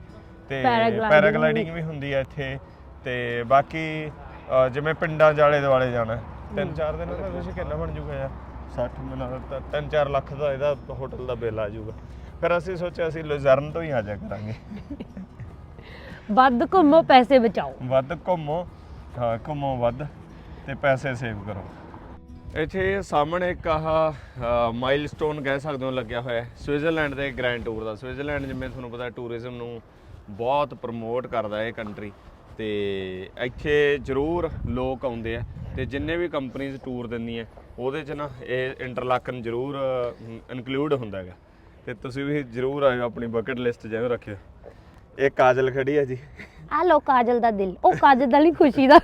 ਤੇ Paragliding ਪੈਰਾਗਲਾਈਡਿੰਗ ਵੀ। ਹੁੰਦੀ ਹੈ ਇੱਥੇ। ਤੇ ਬਾਕੀ ਅ, ਜਿਵੇਂ ਪਿੰਡਾਂ ਜਾਲੇ ਦੁਆਲੇ ਜਾਣਾ। ਤਿੰਨ ਚਾਰ ਦਿਨ ਦਾ ਤੁਸੀਂ ਕਿੰਨਾ ਬਣ ਜੂਗਾ ਯਾਰ। 60 ਮੈਨੂੰ ਤਾਂ 3-4 ਲੱਖ ਦਾ ਇਹਦਾ ਹੋਟਲ ਦਾ ਬਿੱਲ ਆ ਜਾਊਗਾ ਫਿਰ ਅਸੀਂ ਸੋਚਿਆ ਅਸੀਂ ਲੁਜ਼ਰਨ ਤੋਂ ਹੀ ਆ ਜਾ ਕਰਾਂਗੇ। ਵੱਧ ਘੁੰਮੋ ਪੈਸੇ ਬਚਾਓ। ਵੱਧ ਘੁੰਮੋ ਹਾਂ ਘੁੰਮੋ ਵੱਧ ਤੇ ਪੈਸੇ ਸੇਵ ਕਰੋ। ਇੱਥੇ ਸਾਹਮਣੇ ਇੱਕ ਆਹ ਮਾਈਲਸਟੋਨ ਕਹਿ ਸਕਦੇ ਹੋ ਲੱਗਿਆ ਹੋਇਆ ਹੈ। ਸਵਿਟਜ਼ਰਲੈਂਡ ਦੇ ਗ੍ਰੈਂਡ ਟੂਰ ਦਾ। ਸਵਿਟਜ਼ਰਲੈਂਡ ਜਿਵੇਂ ਤੁਹਾਨੂੰ ਪਤਾ ਟੂਰਿਜ਼ਮ ਨੂੰ ਬਹੁਤ ਪ੍ਰਮੋਟ ਕਰਦਾ ਇਹ ਕੰਟਰੀ ਤੇ ਇੱਥੇ ਜ਼ਰੂਰ ਲੋਕ ਆਉਂਦੇ ਆ ਤੇ ਜਿੰਨੇ ਵੀ ਕੰਪਨੀਆਂ ਟੂਰ ਦਿੰਦੀਆਂ ਉਹਦੇ 'ਚ ਨਾ ਇਹ ਇੰਟਰਲਾਕਨ ਜ਼ਰੂਰ ਇਨਕਲੂਡ ਹੁੰਦਾ ਹੈਗਾ। ਤੇ ਤੁਸੀਂ ਵੀ ਜ਼ਰੂਰ ਆਇਓ ਆਪਣੀ ਬਕਟ ਲਿਸਟ ਜ਼ਰੂਰ ਰੱਖਿਓ। ਇਹ ਕਾਜਲ ਖੜੀ ਹੈ ਜੀ। ਆ ਲੋ ਕਾਜਲ ਦਾ ਦਿਲ। ਉਹ ਕਾਜਲ ਦਾ ਨਹੀਂ ਖੁਸ਼ੀ ਦਾ।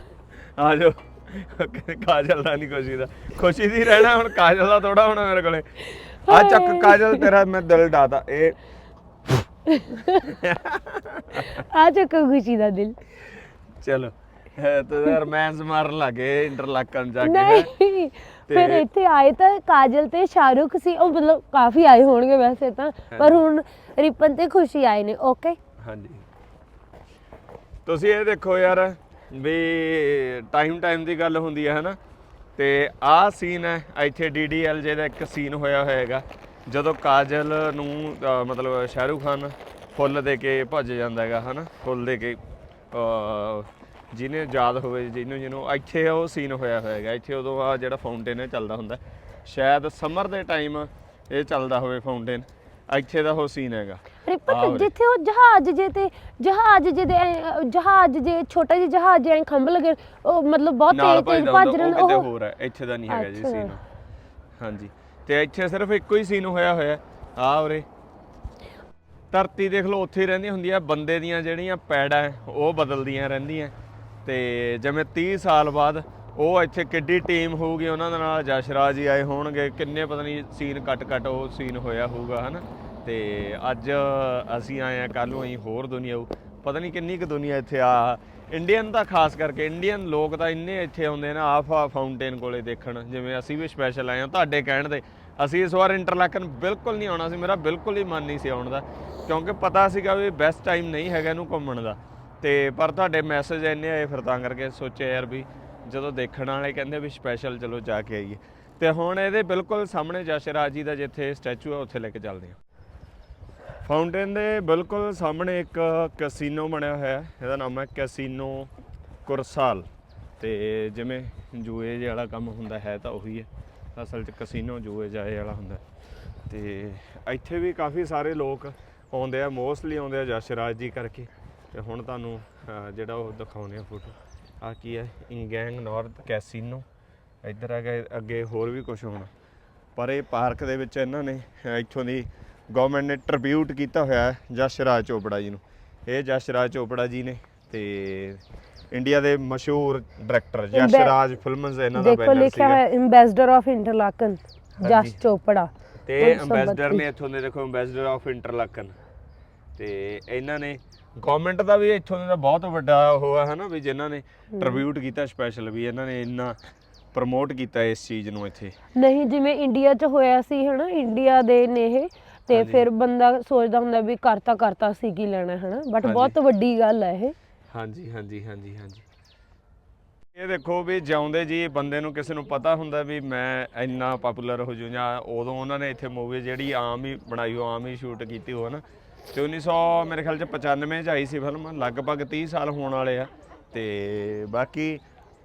ਆ ਜਾਓ। ਕਾਜਲ ਦਾ ਨਹੀਂ ਖੁਸ਼ੀ ਦਾ। ਖੁਸ਼ੀ ਦੀ ਰਹਿਣਾ ਹੁਣ ਕਾਜਲ ਦਾ ਥੋੜਾ ਹੋਣਾ ਮੇਰੇ ਕੋਲੇ। ਆ ਚੱਕ ਕਾਜਲ ਤੇਰਾ ਮੈਂ ਦਿਲ ਡਾਦਾ ਇਹ ਆ ਚੱਕੋ ਖੁਸ਼ੀ ਦਾ ਦਿਲ। ਚਲੋ ਇਹ ਤੇ ਰੋਮਾਂਸ ਮਾਰਨ ਲੱਗੇ ਇੰਟਰਲੈਕਨ ਜਾ ਕੇ ਹੈਂ। ਨਹੀਂ ਫਿਰ ਤੇ- ਇੱਥੇ ਆਏ ਤਾਂ ਕਾਜਲ ਤੇ ਸ਼ਾਹਰੁਖ ਸੀ ਉਹ ਮਤਲਬ ਕਾਫੀ ਆਏ ਹੋਣਗੇ ਵੈਸੇ ਤਾਂ ਪਰ ਹੁਣ ਰਿਪਨ ਤੇ ਖੁਸ਼ੀ ਆਏ ਨੇ ਓਕੇ ਹਾਂਜੀ। ਤੁਸੀਂ ਇਹ ਦੇਖੋ ਯਾਰ ਵੀ ਟਾਈਮ ਟਾਈਮ ਦੀ ਗੱਲ ਹੁੰਦੀ ਹੈ ਹਨਾ? ਤੇ ਆਹ ਸੀਨ ਹੈ ਇੱਥੇ ਡੀਡੀਐਲ ਦਾ ਇੱਕ ਸੀਨ ਹੋਇਆ ਹੋਏਗਾ ਜਦੋਂ ਕਾਜਲ ਨੂੰ ਮਤਲਬ ਸ਼ਾਹਰੁਖ ਖਾਨ ਫੁੱਲ ਦੇ ਕੇ ਭੱਜ ਜਾਂਦਾ ਹੈਗਾ ਹਨਾ? ਫੁੱਲ ਦੇ ਕੇ ਜਿਹਨੇ ਯਾਦ ਹੋਵੇ ਜਿਹਨੂੰ ਜਿਹਨੂੰ ਇੱਥੇ ਉਹ ਸੀਨ ਹੋਇਆ ਹੋਏਗਾ ਇੱਥੇ ਉਦੋਂ ਆ ਜਿਹੜਾ ਫਾਊਂਟੇਨ ਚੱਲਦਾ ਹੁੰਦਾ। ਸ਼ਾਇਦ ਸਮਰ ਦੇ ਟਾਈਮ ਇਹ ਚੱਲਦਾ ਹੋਵੇ ਫਾਊਂਟੇਨ ਇੱਥੇ ਦਾ ਉਹ ਸੀਨ ਹੈਗਾ। ਆਹ ਰਿਪਨ। ਜਿੱਥੇ ਉਹ ਜਹਾਜ਼ ਜੇ ਤੇ ਜਹਾਜ਼ ਜੇ ਦੇ ਐਂ, ਅ, ਜਹਾਜ਼ ਜੇ ਛੋਟਾ ਜਿਹਾ ਜਹਾਜ਼ ਐ ਖੰਭ ਲਗੇ ਉਹ ਮਤਲਬ ਬਹੁਤ ਨਾਲ ਤੇਜ਼ ਤੇਜ਼ ਭੱਜਦਾ ਭੱਜ ਰਹੇ ਉਹ ਨੇ ਕਿਤੇ ਉਹ ਹੋਰ ਹੈ। ਇੱਥੇ ਦਾ ਨਹੀਂ ਹੈਗਾ ਜੀ ਅੱਛਾ। ਸੀਨ ਹਾਂਜੀ। ਤੇ ਇੱਥੇ ਸਿਰਫ ਇੱਕੋ ਹੀ ਸੀਨ ਹੋਇਆ ਹੋਇਆ ਆ ਉਰੇ। ਧਰਤੀ ਦੇਖ ਲਓ, ਉੱਥੇ ਹੀ ਰਹਿੰਦੀ ਹੁੰਦੀ ਆ ਬੰਦੇ ਦੀਆਂ ਜਿਹੜੀਆਂ ਪੈੜਾਂ ਉਹ ਬਦਲਦੀਆਂ ਰਹਿੰਦੀਆਂ ਤੇ ਜਿਵੇਂ 30 ਸਾਲ ਬਾਅਦ ਉਹ ਇੱਥੇ ਕਿੱਡੀ ਟੀਮ ਹੋਊਗੀ, ਉਹਨਾਂ ਦੇ ਨਾਲ ਜਸ਼ਰਾਜ ਜੀ ਆਏ ਹੋਣਗੇ, ਕਿੰਨੇ ਪਤਾ ਨਹੀਂ ਸੀਨ ਕੱਟ ਕੱਟ ਉਹ ਸੀਨ ਹੋਇਆ ਹੋਊਗਾ, ਹਨਾ? ਤੇ ਅੱਜ ਅਸੀਂ ਆਏ ਆ ਕੱਲ ਨੂੰ ਅਸੀਂ ਹੋਰ ਦੁਨੀਆ ਪਤਾ ਨਹੀਂ ਕਿੰਨੀ ਕੁ ਦੁਨੀਆ ਇੱਥੇ ਆ ਇੰਡੀਅਨ ਤਾਂ ਖਾਸ ਕਰਕੇ ਇੰਡੀਅਨ ਲੋਕ ਤਾਂ ਇੰਨੇ ਇੱਥੇ ਆਉਂਦੇ ਨੇ ਆਫਾ ਫਾਊਂਟੇਨ ਕੋਲੇ ਦੇਖਣ, ਜਿਵੇਂ ਅਸੀਂ ਵੀ ਸਪੈਸ਼ਲ ਆਏ ਹਾਂ, ਤੁਹਾਡੇ ਕਹਿਣ ਦੇ। ਅਸੀਂ ਇਸ ਵਾਰ ਇੰਟਰਲੈਕਨ ਬਿਲਕੁਲ ਨਹੀਂ ਆਉਣਾ ਸੀ, ਮੇਰਾ ਬਿਲਕੁਲ ਹੀ ਮਨ ਨਹੀਂ ਸੀ ਆਉਣ ਦਾ, ਕਿਉਂਕਿ ਪਤਾ ਸੀਗਾ ਵੀ ਬੈਸਟ ਟਾਈਮ ਨਹੀਂ ਹੈਗਾ ਇਹਨੂੰ ਘੁੰਮਣ ਦਾ। ਤੇ ਪਰ ਤੁਹਾਡੇ ਮੈਸੇਜ ਇੰਨੇ ਆਏ ਫਿਰ ਤਾਂ ਕਰਕੇ ਸੋਚਿਆ ਯਾਰ ਵੀ ਜਦੋਂ ਦੇਖਣ ਵਾਲੇ ਕਹਿੰਦੇ ਵੀ ਸਪੈਸ਼ਲ ਚਲੋ ਜਾ ਕੇ ਆਈਏ। ਤੇ ਹੁਣ ਇਹਦੇ ਬਿਲਕੁਲ ਸਾਹਮਣੇ ਜਸ਼ਰਾਜ ਜੀ ਦਾ ਜਿੱਥੇ ਸਟੈਚੂ ਆ, ਉੱਥੇ ਲੈ ਕੇ ਚੱਲਦੇ ਹਾਂ। ਫਾਊਂਟੇਨ ਦੇ ਬਿਲਕੁਲ ਸਾਹਮਣੇ ਇੱਕ ਕੈਸੀਨੋ ਬਣਿਆ ਹੋਇਆ ਹੈ। ਇਹਦਾ ਨਾਮ ਹੈ ਕੈਸੀਨੋ ਕੁਰਸਾਲ ਤੇ ਜਿਵੇਂ ਜੂਏ ਜਿਹੇ ਵਾਲਾ ਕੰਮ ਹੁੰਦਾ ਹੈ ਤਾਂ ਉਹੀ ਹੈ। ਅਸਲ 'ਚ ਕੈਸੀਨੋ ਜੂਏ ਜਾਏ ਵਾਲਾ ਹੁੰਦਾ ਹੈ। ਤੇ ਇੱਥੇ ਵੀ ਕਾਫੀ ਸਾਰੇ ਲੋਕ ਆਉਂਦੇ ਆ ਮੋਸਟਲੀ ਆਉਂਦੇ ਆ ਜਸ਼ਰਾਜ ਜੀ ਕਰਕੇ। ਤੇ ਹੁਣ ਤੁਹਾਨੂੰ ਜਿਹੜਾ ਉਹ ਦਿਖਾਉਂਦੇ ਆ ਫੋਟੋ ਆ ਕੀ ਹੈ? ਇੰਗੈਂਗ ਨਾਰਥ ਕੈਸੀਨੋ ਇੱਧਰ ਹੈਗਾ, ਅੱਗੇ ਹੋਰ ਵੀ ਕੁਝ ਹੋਣਾ। ਪਰ ਇਹ ਪਾਰਕ ਦੇ ਵਿੱਚ ਇਹਨਾਂ ਨੇ ਇੱਥੋਂ ਦੀ ਗਵਰਨਮੈਂਟ ਨੇ ਟ੍ਰਿਬਿਊਟ ਕੀਤਾ ਹੋਇਆ ਹੈ ਜਸ਼ਰਾਜ ਚੋਪੜਾ ਜੀ ਨੂੰ। ਇਹ ਜਸ਼ਰਾਜ ਚੋਪੜਾ ਜੀ ਨੇ ਤੇ ਇੰਡੀਆ ਦੇ ਮਸ਼ਹੂਰ ਡਾਇਰੈਕਟਰ ਜਸ਼ਰਾਜ ਫਿਲਮਸ ਇਹਨਾਂ ਦਾ ਦੇਖੋ ਬੈਨਰ ਲਿਖਿਆ ਸੀਗਾ। ਹੈ ambassador of Interlaken. Jas Chopra. ਤੇ ਐਮਬੈਸਡਰ। ਨੇ ਇੱਥੋਂ ਦੇ ਦੇਖੋ ਐਮਬੈਸਡਰ ਆਫ ਇੰਟਰਲਾਕਨ ਤੇ ਇਹਨਾਂ ਨੇ ਗਵਰਨਮੈਂਟ ਦਾ ਵੀ ਇੱਥੋਂ ਦਾ ਬਹੁਤ ਵੱਡਾ ਉਹ ਹੈ ਹਨਾ ਵੀ ਜਿਨ੍ਹਾਂ ਨੇ ਟ੍ਰਿਬਿਊਟ ਕੀਤਾ ਸਪੈਸ਼ਲ ਵੀ ਇਹਨਾਂ ਨੇ ਇੰਨਾ ਪ੍ਰਮੋਟ ਕੀਤਾ ਇਸ ਚੀਜ਼ ਨੂੰ ਇੱਥੇ। ਨਹੀਂ ਜਿਵੇਂ ਇੰਡੀਆ 'ਚ ਹੋਇਆ ਸੀ ਹਨਾ ਇੰਡੀਆ ਦੇ ਨੇ ਇਹ ਤੇ ਹਾਂਜੀ। ਫਿਰ ਬੰਦਾ ਸੋਚਦਾ ਹੁੰਦਾ ਵੀ ਕਰਤਾ ਕਰਤਾ ਸੀ ਕੀ ਲੈਣਾ ਹਨਾ? ਬਟ ਹਾਂਜੀ। ਬਹੁਤ ਵੱਡੀ ਗੱਲ ਹੈ ਇਹ। ਹਾਂਜੀ ਹਾਂਜੀ ਹਾਂਜੀ ਹਾਂਜੀ। ਇਹ ਦੇਖੋ ਵੀ ਜਿਉਂਦੇ ਜੀ ਬੰਦੇ ਨੂੰ ਕਿਸੇ ਨੂੰ ਪਤਾ ਹੁੰਦਾ ਵੀ ਮੈਂ ਇੰਨਾ ਪਪੂਲਰ ਹੋ ਜੂ ਜਾਂ ਉਦੋਂ ਉਹਨਾਂ ਨੇ ਇੱਥੇ ਮੂਵੀ ਜਿਹੜੀ ਆਮ ਹੀ ਬਣਾਈ ਹੋ ਆਮ ਹੀ ਸ਼ੂਟ ਕੀਤੀ ਹੋ ਨਾ ਤੇ 1900 ਮੇਰੇ ਖਿਆਲ ਚ 95 ਚ ਆਈ ਸੀ ਫਿਲਮ ਲਗਭਗ 30 ਸਾਲ ਹੋਣ ਵਾਲੇ ਆ। ਤੇ ਬਾਕੀ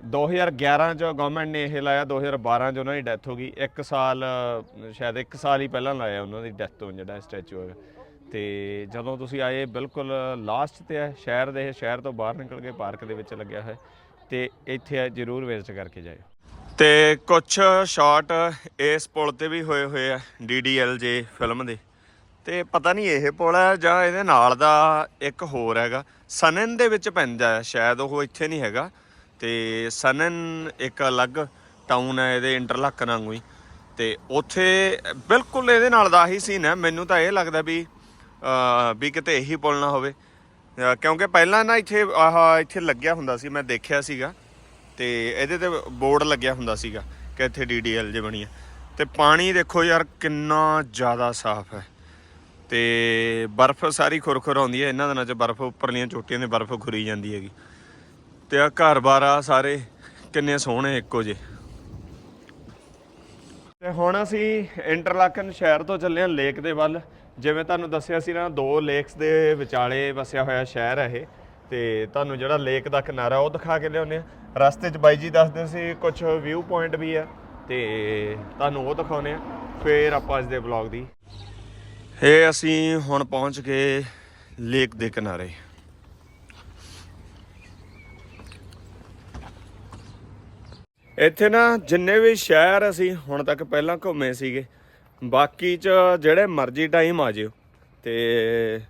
2011 ਚ ਗਵਰਨਮੈਂਟ ਨੇ ਇਹ ਲਾਇਆ 2012 ਚ ਉਹਨਾਂ ਦੀ ਡੈਥ ਹੋ ਗਈ। ਇੱਕ ਸਾਲ, ਸ਼ਾਇਦ ਇੱਕ ਸਾਲ ਹੀ ਪਹਿਲਾਂ ਲਾਇਆ ਉਹਨਾਂ ਦੀ ਡੈਥ ਤੋਂ ਜਿਹੜਾ ਸਟੈਚੂ ਹੈਗਾ। ਤੇ ਜਦੋਂ ਤੁਸੀਂ ਆਏ, ਬਿਲਕੁਲ ਲਾਸਟ ਤੇ ਹੈ, ਸ਼ਹਿਰ ਦੇ, ਸ਼ਹਿਰ ਤੋਂ ਬਾਹਰ ਨਿਕਲ ਕੇ ਪਾਰਕ ਦੇ ਵਿੱਚ ਲੱਗਿਆ ਹੋਇਆ। ਤੇ ਇੱਥੇ ਜਰੂਰ ਵਿਜ਼ਿਟ ਕਰਕੇ ਜਾਇਓ। ਤੇ ਕੁਝ ਸ਼ਾਟ ਇਸ ਪੁਲ ਤੇ ਵੀ ਹੋਏ ਹੋਏ ਆ ਡੀਡੀਐਲਜੇ ਫਿਲਮ ਦੇ। ਤੇ ਪਤਾ ਨਹੀਂ ਇਹ ਪੁਲ ਹੈ ਜਾਂ ਇਹਦੇ ਨਾਲ ਦਾ ਇੱਕ ਹੋਰ ਹੈਗਾ। ਸਨਨ ਦੇ ਵਿੱਚ ਪੈਂਦਾ ਸ਼ਾਇਦ ਉਹ ਇੱਥੇ ਨਹੀਂ ਹੈਗਾ। ਤੇ ਸਨਨ ਇੱਕ ਅਲੱਗ ਟਾਊਨ ਹੈ, ਇਹਦੇ ਇੰਟਰਲਕ ਵਾਂਗੂ ਹੀ ਤੇ ਉੱਥੇ ਬਿਲਕੁਲ ਇਹਦੇ ਨਾਲ ਦਾ ਹੀ ਸੀਨ ਹੈ। ਮੈਨੂੰ ਤਾਂ ਇਹ ਲੱਗਦਾ ਵੀ ਵੀ ਕਿਤੇ ਇਹੀ ਪੁਲ ਨਾ ਹੋਵੇ। ਕਿਉਂਕਿ ਪਹਿਲਾਂ ਨਾ ਇੱਥੇ, ਆਹ, ਇੱਥੇ ਲੱਗਿਆ ਹੁੰਦਾ ਸੀ, ਮੈਂ ਦੇਖਿਆ ਸੀਗਾ। ਤੇ ਇਹਦੇ ਤੇ ਬੋਰਡ ਲੱਗਿਆ ਹੁੰਦਾ ਸੀਗਾ ਕਿ ਇੱਥੇ ਡੀਡੀਐਲ ਜੇ ਬਣੀ ਹੈ। ਤੇ ਪਾਣੀ ਦੇਖੋ ਯਾਰ, ਕਿੰਨਾ ਜ਼ਿਆਦਾ ਸਾਫ਼ ਹੈ। ਤੇ ਬਰਫ਼ ਸਾਰੀ ਖੁਰਖੁਰ ਆਉਂਦੀ ਹੈ। ਇਹਨਾਂ ਦਿਨਾਂ 'ਚ ਬਰਫ਼, ਉੱਪਰਲੀਆਂ ਚੋਟੀਆਂ ਤੇ ਬਰਫ਼ ਖੁਰੀ ਜਾਂਦੀ ਹੈਗੀ। ਤੇ ਆ ਘਰ-ਬਾਰ ਆ ਸਾਰੇ, ਕਿੰਨੇ ਸੋਹਣੇ ਇੱਕੋ ਜੇ ਤੇ ਹੁਣ ਅਸੀਂ ਇੰਟਰਲਾਕਨ ਸ਼ਹਿਰ ਤੋਂ ਚੱਲੇ ਹਾਂ ਲੇਕ ਦੇ ਵੱਲ। ਜਿਵੇਂ ਤੁਹਾਨੂੰ ਦੱਸਿਆ ਸੀ ਨਾ, ਦੋ ਲੇਕਸ ਦੇ ਵਿਚਾਲੇ ਵਸਿਆ ਹੋਇਆ ਸ਼ਹਿਰ ਹੈ ਇਹ। ਤੇ ਤੁਹਾਨੂੰ ਜਿਹੜਾ ਲੇਕ ਦਾ ਕਿਨਾਰਾ ਉਹ ਦਿਖਾ ਕੇ ਲਿਆਉਂਦੇ ਆ ਰਸਤੇ 'ਚ ਬਾਈ ਜੀ ਦੱਸਦੇ ਸੀ ਕੁਝ ਵਿਊ ਪੁਆਇੰਟ ਵੀ ਆ। ਤੇ ਤੁਹਾਨੂੰ ਉਹ ਦਿਖਾਉਂਦੇ ਆ ਫੇਰ ਆਪਾਂ ਅੱਜ ਦੇ ਵਲੌਗ ਦੀ। ਇਹ ਅਸੀਂ ਹੁਣ ਪਹੁੰਚ ਗਏ ਲੇਕ ਦੇ ਕਿਨਾਰੇ। ਇੱਥੇ ਨਾ ਜਿੰਨੇ ਵੀ ਸ਼ਹਿਰ ਅਸੀਂ ਹੁਣ ਤੱਕ ਪਹਿਲਾਂ ਘੁੰਮੇ ਸੀਗੇ, ਬਾਕੀ ਚ ਜਿਹੜੇ ਮਰਜ਼ੀ ਟਾਈਮ ਆ ਜਿਓ। ਤੇ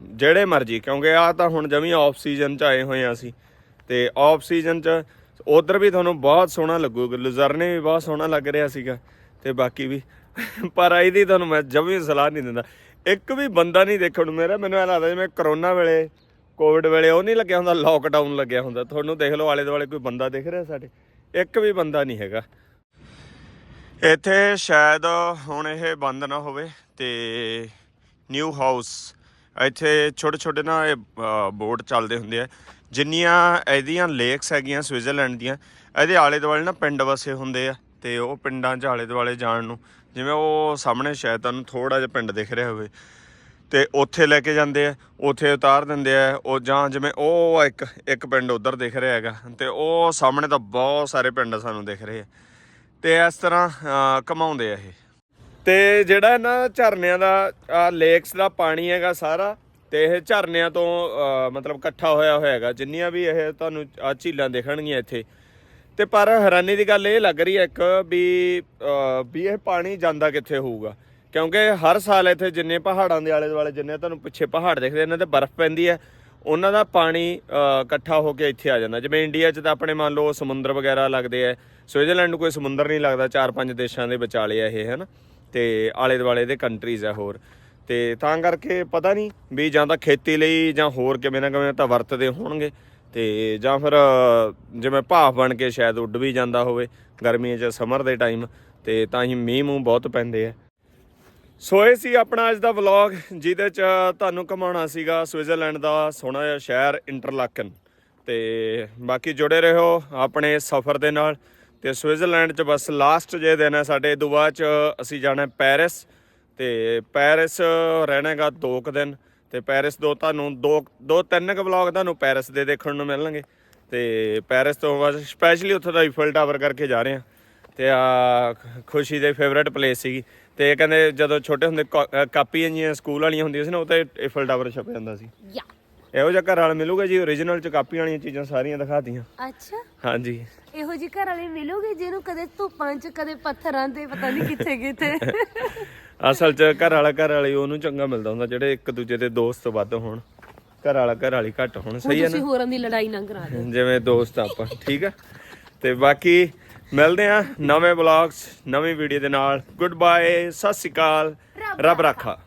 ਜਿਹੜੇ ਮਰਜ਼ੀ, ਕਿਉਂਕਿ ਆ ਤਾਂ ਹੁਣ ਜਮੀ ਆਫ ਸੀਜ਼ਨ ਚ ਆਏ ਹੋਏ ਆ ਅਸੀਂ। ਤੇ ਆਫ ਸੀਜ਼ਨ ਚ ਉਧਰ ਵੀ ਤੁਹਾਨੂੰ ਬਹੁਤ ਸੋਹਣਾ ਲੱਗੂਗਾ ਲੁਜ਼ਰਨੇ ਵੀ ਬਹੁਤ ਸੋਹਣਾ ਲੱਗ ਰਿਹਾ ਸੀਗਾ, ਤੇ ਬਾਕੀ ਵੀ। ਪਰ ਇਹਦੀ ਤੁਹਾਨੂੰ ਮੈਂ ਜਮੀ ਸਲਾਹ ਨਹੀਂ ਦਿੰਦਾ। ਇੱਕ ਵੀ ਬੰਦਾ ਨਹੀਂ ਦੇਖਣ ਨੂੰ ਮੇਰਾ ਮੈਨੂੰ ਇਹ ਲੱਗਦਾ ਜਿਵੇਂ ਕਰੋਨਾ ਵੇਲੇ ਕੋਵਿਡ ਵੇਲੇ ਉਹ ਨਹੀਂ ਲੱਗਿਆ ਹੁੰਦਾ ਲੋਕਡਾਊਨ ਲੱਗਿਆ ਹੁੰਦਾ। ਤੁਹਾਨੂੰ ਦੇਖ ਲਓ ਆਲੇ ਦੁਆਲੇ ਕੋਈ ਬੰਦਾ ਦਿਖ ਰਿਹਾ ਸਾਡੇ। ਇੱਕ ਵੀ ਬੰਦਾ ਨਹੀਂ ਹੈਗਾ। ਇੱਥੇ ਸ਼ਾਇਦ ਹੁਣ ਇਹ ਬੰਦ ਨਾ ਹੋਵੇ ਤੇ ਨਿਊ ਹਾਊਸ ਇੱਥੇ ਛੋਟੇ ਛੋਟੇ ਨਾ ਇਹ ਬੋਟ ਚੱਲਦੇ ਹੁੰਦੇ ਆ। ਜਿੰਨੀਆਂ ਇਹਦੀਆਂ ਲੇਕਸ ਹੈਗੀਆਂ ਸਵਿਟਜ਼ਰਲੈਂਡ ਦੀਆਂ, ਇਹਦੇ ਆਲੇ ਦੁਆਲੇ ਨਾ ਪਿੰਡ ਵਸੇ ਹੁੰਦੇ ਆ ਤੇ ਉਹ ਪਿੰਡਾਂ 'ਚ ਆਲੇ ਦੁਆਲੇ ਜਾਣ ਨੂੰ, ਜਿਵੇਂ ਉਹ ਸਾਹਮਣੇ ਸ਼ਾਇਦ ਤੁਹਾਨੂੰ ਥੋੜਾ ਜਿਹਾ ਪਿੰਡ ਦਿਖ ਰਿਹਾ ਹੋਵੇ। ਤੇ ਉੱਥੇ ਲੈ ਕੇ ਜਾਂਦੇ ਆ ਉੱਥੇ ਉਤਾਰ ਦਿੰਦੇ ਆ ਉਹ ਜਾਂ ਜਿਵੇਂ ਉਹ ਇੱਕ ਇੱਕ ਪਿੰਡ ਉਧਰ ਦਿਖ ਰਿਹਾ ਹੈਗਾ ਤੇ ਉਹ ਸਾਹਮਣੇ ਤਾਂ ਬਹੁਤ ਸਾਰੇ ਪਿੰਡ ਸਾਨੂੰ ਦਿਖ ਰਹੇ ਆ। ਤੇ ਇਸ ਤਰ੍ਹਾਂ ਅਹ, ਆ ਇਹ। ਤੇ ਜਿਹੜਾ ਨਾ ਝਰਨਿਆਂ ਦਾ ਲੇਕਸ ਦਾ ਪਾਣੀ ਹੈਗਾ ਸਾਰਾ ਤੇ ਇਹ ਝਰਨਿਆਂ ਤੋਂ ਮਤਲਬ ਇਕੱਠਾ ਹੋਇਆ ਹੋਇਆ ਹੈਗਾ ਜਿੰਨੀਆਂ ਵੀ ਇਹ ਤੁਹਾਨੂੰ ਆ ਝੀਲਾਂ ਦੇਖਣਗੀਆਂ ਇੱਥੇ। ਤੇ ਪਰ ਹੈਰਾਨੀ ਦੀ ਗੱਲ ਇਹ ਲੱਗ ਰਹੀ ਹੈ ਇੱਕ ਵੀ ਵੀ ਇਹ ਪਾਣੀ ਜਾਂਦਾ ਕਿੱਥੇ ਹੋਊਗਾ? ਕਿਉਂਕਿ ਹਰ ਸਾਲ ਇੱਥੇ ਜਿੰਨੇ ਪਹਾੜਾਂ ਦੇ ਆਲੇ ਦੁਆਲੇ ਜਿੰਨੇ ਤੁਹਾਨੂੰ ਪਿੱਛੇ ਪਹਾੜ ਦਿਖਦੇ ਇਹਨਾਂ ਤੇ ਬਰਫ਼ ਪੈਂਦੀ ਹੈ, ਉਹਨਾਂ ਦਾ ਪਾਣੀ ਇਕੱਠਾ ਹੋ ਕੇ ਇੱਥੇ ਆ ਜਾਂਦਾ। ਜਿਵੇਂ ਇੰਡੀਆ 'ਚ ਤਾਂ ਆਪਣੇ ਮੰਨ ਲਓ ਸਮੁੰਦਰ ਵਗੈਰਾ ਲੱਗਦੇ ਆ ਸਵਿਟਜ਼ਰਲੈਂਡ ਨੂੰ ਕੋਈ ਸਮੁੰਦਰ ਨਹੀਂ ਲੱਗਦਾ ਚਾਰ ਪੰਜ ਦੇਸ਼ਾਂ ਦੇ ਵਿਚਾਲੇ ਆ ਇਹ, ਹਨ? ਤੇ ਆਲੇ ਦੁਆਲੇ ਦੇ ਕੰਟਰੀਜ਼ ਆ ਹੋਰ। ਤੇ ਤਾਂ ਕਰਕੇ ਪਤਾ ਨਹੀਂ ਵੀ ਜਾਂ ਤਾਂ ਖੇਤੀ ਲਈ ਜਾਂ ਹੋਰ ਕਿਵੇਂ ਨਾ ਕਿਵੇਂ ਤਾਂ ਵਰਤਦੇ ਹੋਣਗੇ। ਤੇ ਜਾਂ ਫਿਰ ਜਿਵੇਂ ਭਾਫ ਬਣ ਕੇ ਸ਼ਾਇਦ ਉੱਡ ਵੀ ਜਾਂਦਾ ਹੋਵੇ ਗਰਮੀਆਂ 'ਚ ਸਮਰ ਦੇ ਟਾਈਮ ਤੇ ਤਾਂ ਹੀ ਮੀਂਹ ਮੂੰਹ ਬਹੁਤ ਪੈਂਦੇ ਆ। ਸੋ ਇਹ ਸੀ ਆਪਣਾ ਅੱਜ ਦਾ ਵਲੌਗ ਜਿਹਦੇ ਚ ਤੁਹਾਨੂੰ ਘਮਾਉਣਾ ਸੀਗਾ ਸਵਿਟਜ਼ਰਲੈਂਡ ਦਾ ਸੋਹਣਾ ਜਿਹਾ ਸ਼ਹਿਰ ਇੰਟਰਲਾਕਨ ਤੇ ਬਾਕੀ ਜੁੜੇ ਰਹੋ ਆਪਣੇ ਸਫ਼ਰ ਦੇ ਨਾਲ। ਤੇ ਸਵਿਟਜ਼ਰਲੈਂਡ ਚ ਬਸ ਲਾਸਟ ਜੇ ਦਿਨ ਹੈ ਸਾਡੇ ਦੁਆ ਚ ਅਸੀਂ ਜਾਣਾ ਪੈਰਿਸ ਤੇ ਪੈਰਿਸ ਰਹਿਣਾਗਾ 2 ਕੁ ਦਿਨ। ਤੇ ਪੈਰਿਸ ਦੋ ਤੁਹਾਨੂੰ ਦੋ ਦੋ ਤਿੰਨ ਕੁ ਵਲੌਗ ਤੁਹਾਨੂੰ ਪੈਰਿਸ ਦੇ ਦੇਖਣ ਨੂੰ ਮਿਲਣਗੇ। ਤੇ ਪੈਰਿਸ ਤੋਂ ਬਸ ਸਪੈਸ਼ਲੀ ਉੱਥੇ ਦਾ ਇਫਲ ਟਾਵਰ ਕਰਕੇ ਜਾ ਰਹੇ ਹਾਂ। ਤੇ ਆ ਖੁਸ਼ੀ ਦੇ ਫੇਵਰੇਟ ਪਲੇਸ ਸੀਗੀ। ਤੇ ਇਹ ਕਹਿੰਦੇ ਜਦੋਂ ਛੋਟੇ ਹੁੰਦੇ ਕਾਪੀਆਂ ਜੀਆਂ ਸਕੂਲ ਵਾਲੀਆਂ ਹੁੰਦੀਆਂ ਸੀ ਨਾ ਉਹ ਤੇ ਇਫਲ ਟਾਵਰ ਛਪ ਜਾਂਦਾ ਸੀ। ਯਾ। ਇਹੋ ਜਿਹਾ ਘਰ ਵਾਲਾ ਮਿਲੂਗਾ ਜੀ ਓਰੀਜਨਲ ਚ ਕਾਪੀਆਂ ਵਾਲੀਆਂ ਚੀਜ਼ਾਂ ਸਾਰੀਆਂ ਦਿਖਾਤੀਆਂ। ਅੱਛਾ। ਹਾਂਜੀ। ਇਹੋ ਜਿਹੇ ਘਰ ਵਾਲੇ ਮਿਲੋਗੇ ਜਿਹਨੂੰ ਕਦੇ ਧੁੱਪਾਂ 'ਚ ਕਦੇ ਪੱਥਰਾਂ ਤੇ ਪਤਾ ਨਹੀਂ ਕਿੱਥੇ ਕਿੱਥੇ। ਅਸਲ ਚ ਘਰ ਵਾਲਾ ਘਰ ਵਾਲੀ ਉਹਨੂੰ ਚੰਗਾ ਮਿਲਦਾ ਹੁੰਦਾ ਜਿਹੜੇ ਇੱਕ ਦੂਜੇ ਦੇ ਦੋਸਤ ਵੱਧ ਹੋਣ। ਘਰ ਵਾਲਾ ਘਰ ਵਾਲੀ ਘੱਟ ਹੋਣ ਸਹੀ ਹੈ ਨਾ? ਤੁਸੀਂ ਹੋਰਾਂ ਦੀ ਲੜਾਈ ਨਾ ਕਰਾ ਦਿਓ। ਜਿਵੇਂ ਦੋਸਤ ਆਪਾਂ ਠੀਕ ਆ ਤੇ ਬਾਕੀ ਮਿਲਦੇ ਆ ਨਵੇਂ ਵਲੌਗਸ ਨਵੀਂ ਵੀਡੀਓ ਦੇ ਨਾਲ। ਗੁੱਡ ਬਾਏ ਸਤਿ ਸ਼੍ਰੀ ਅਕਾਲ। ਰੱਬ ਰਾਖਾ।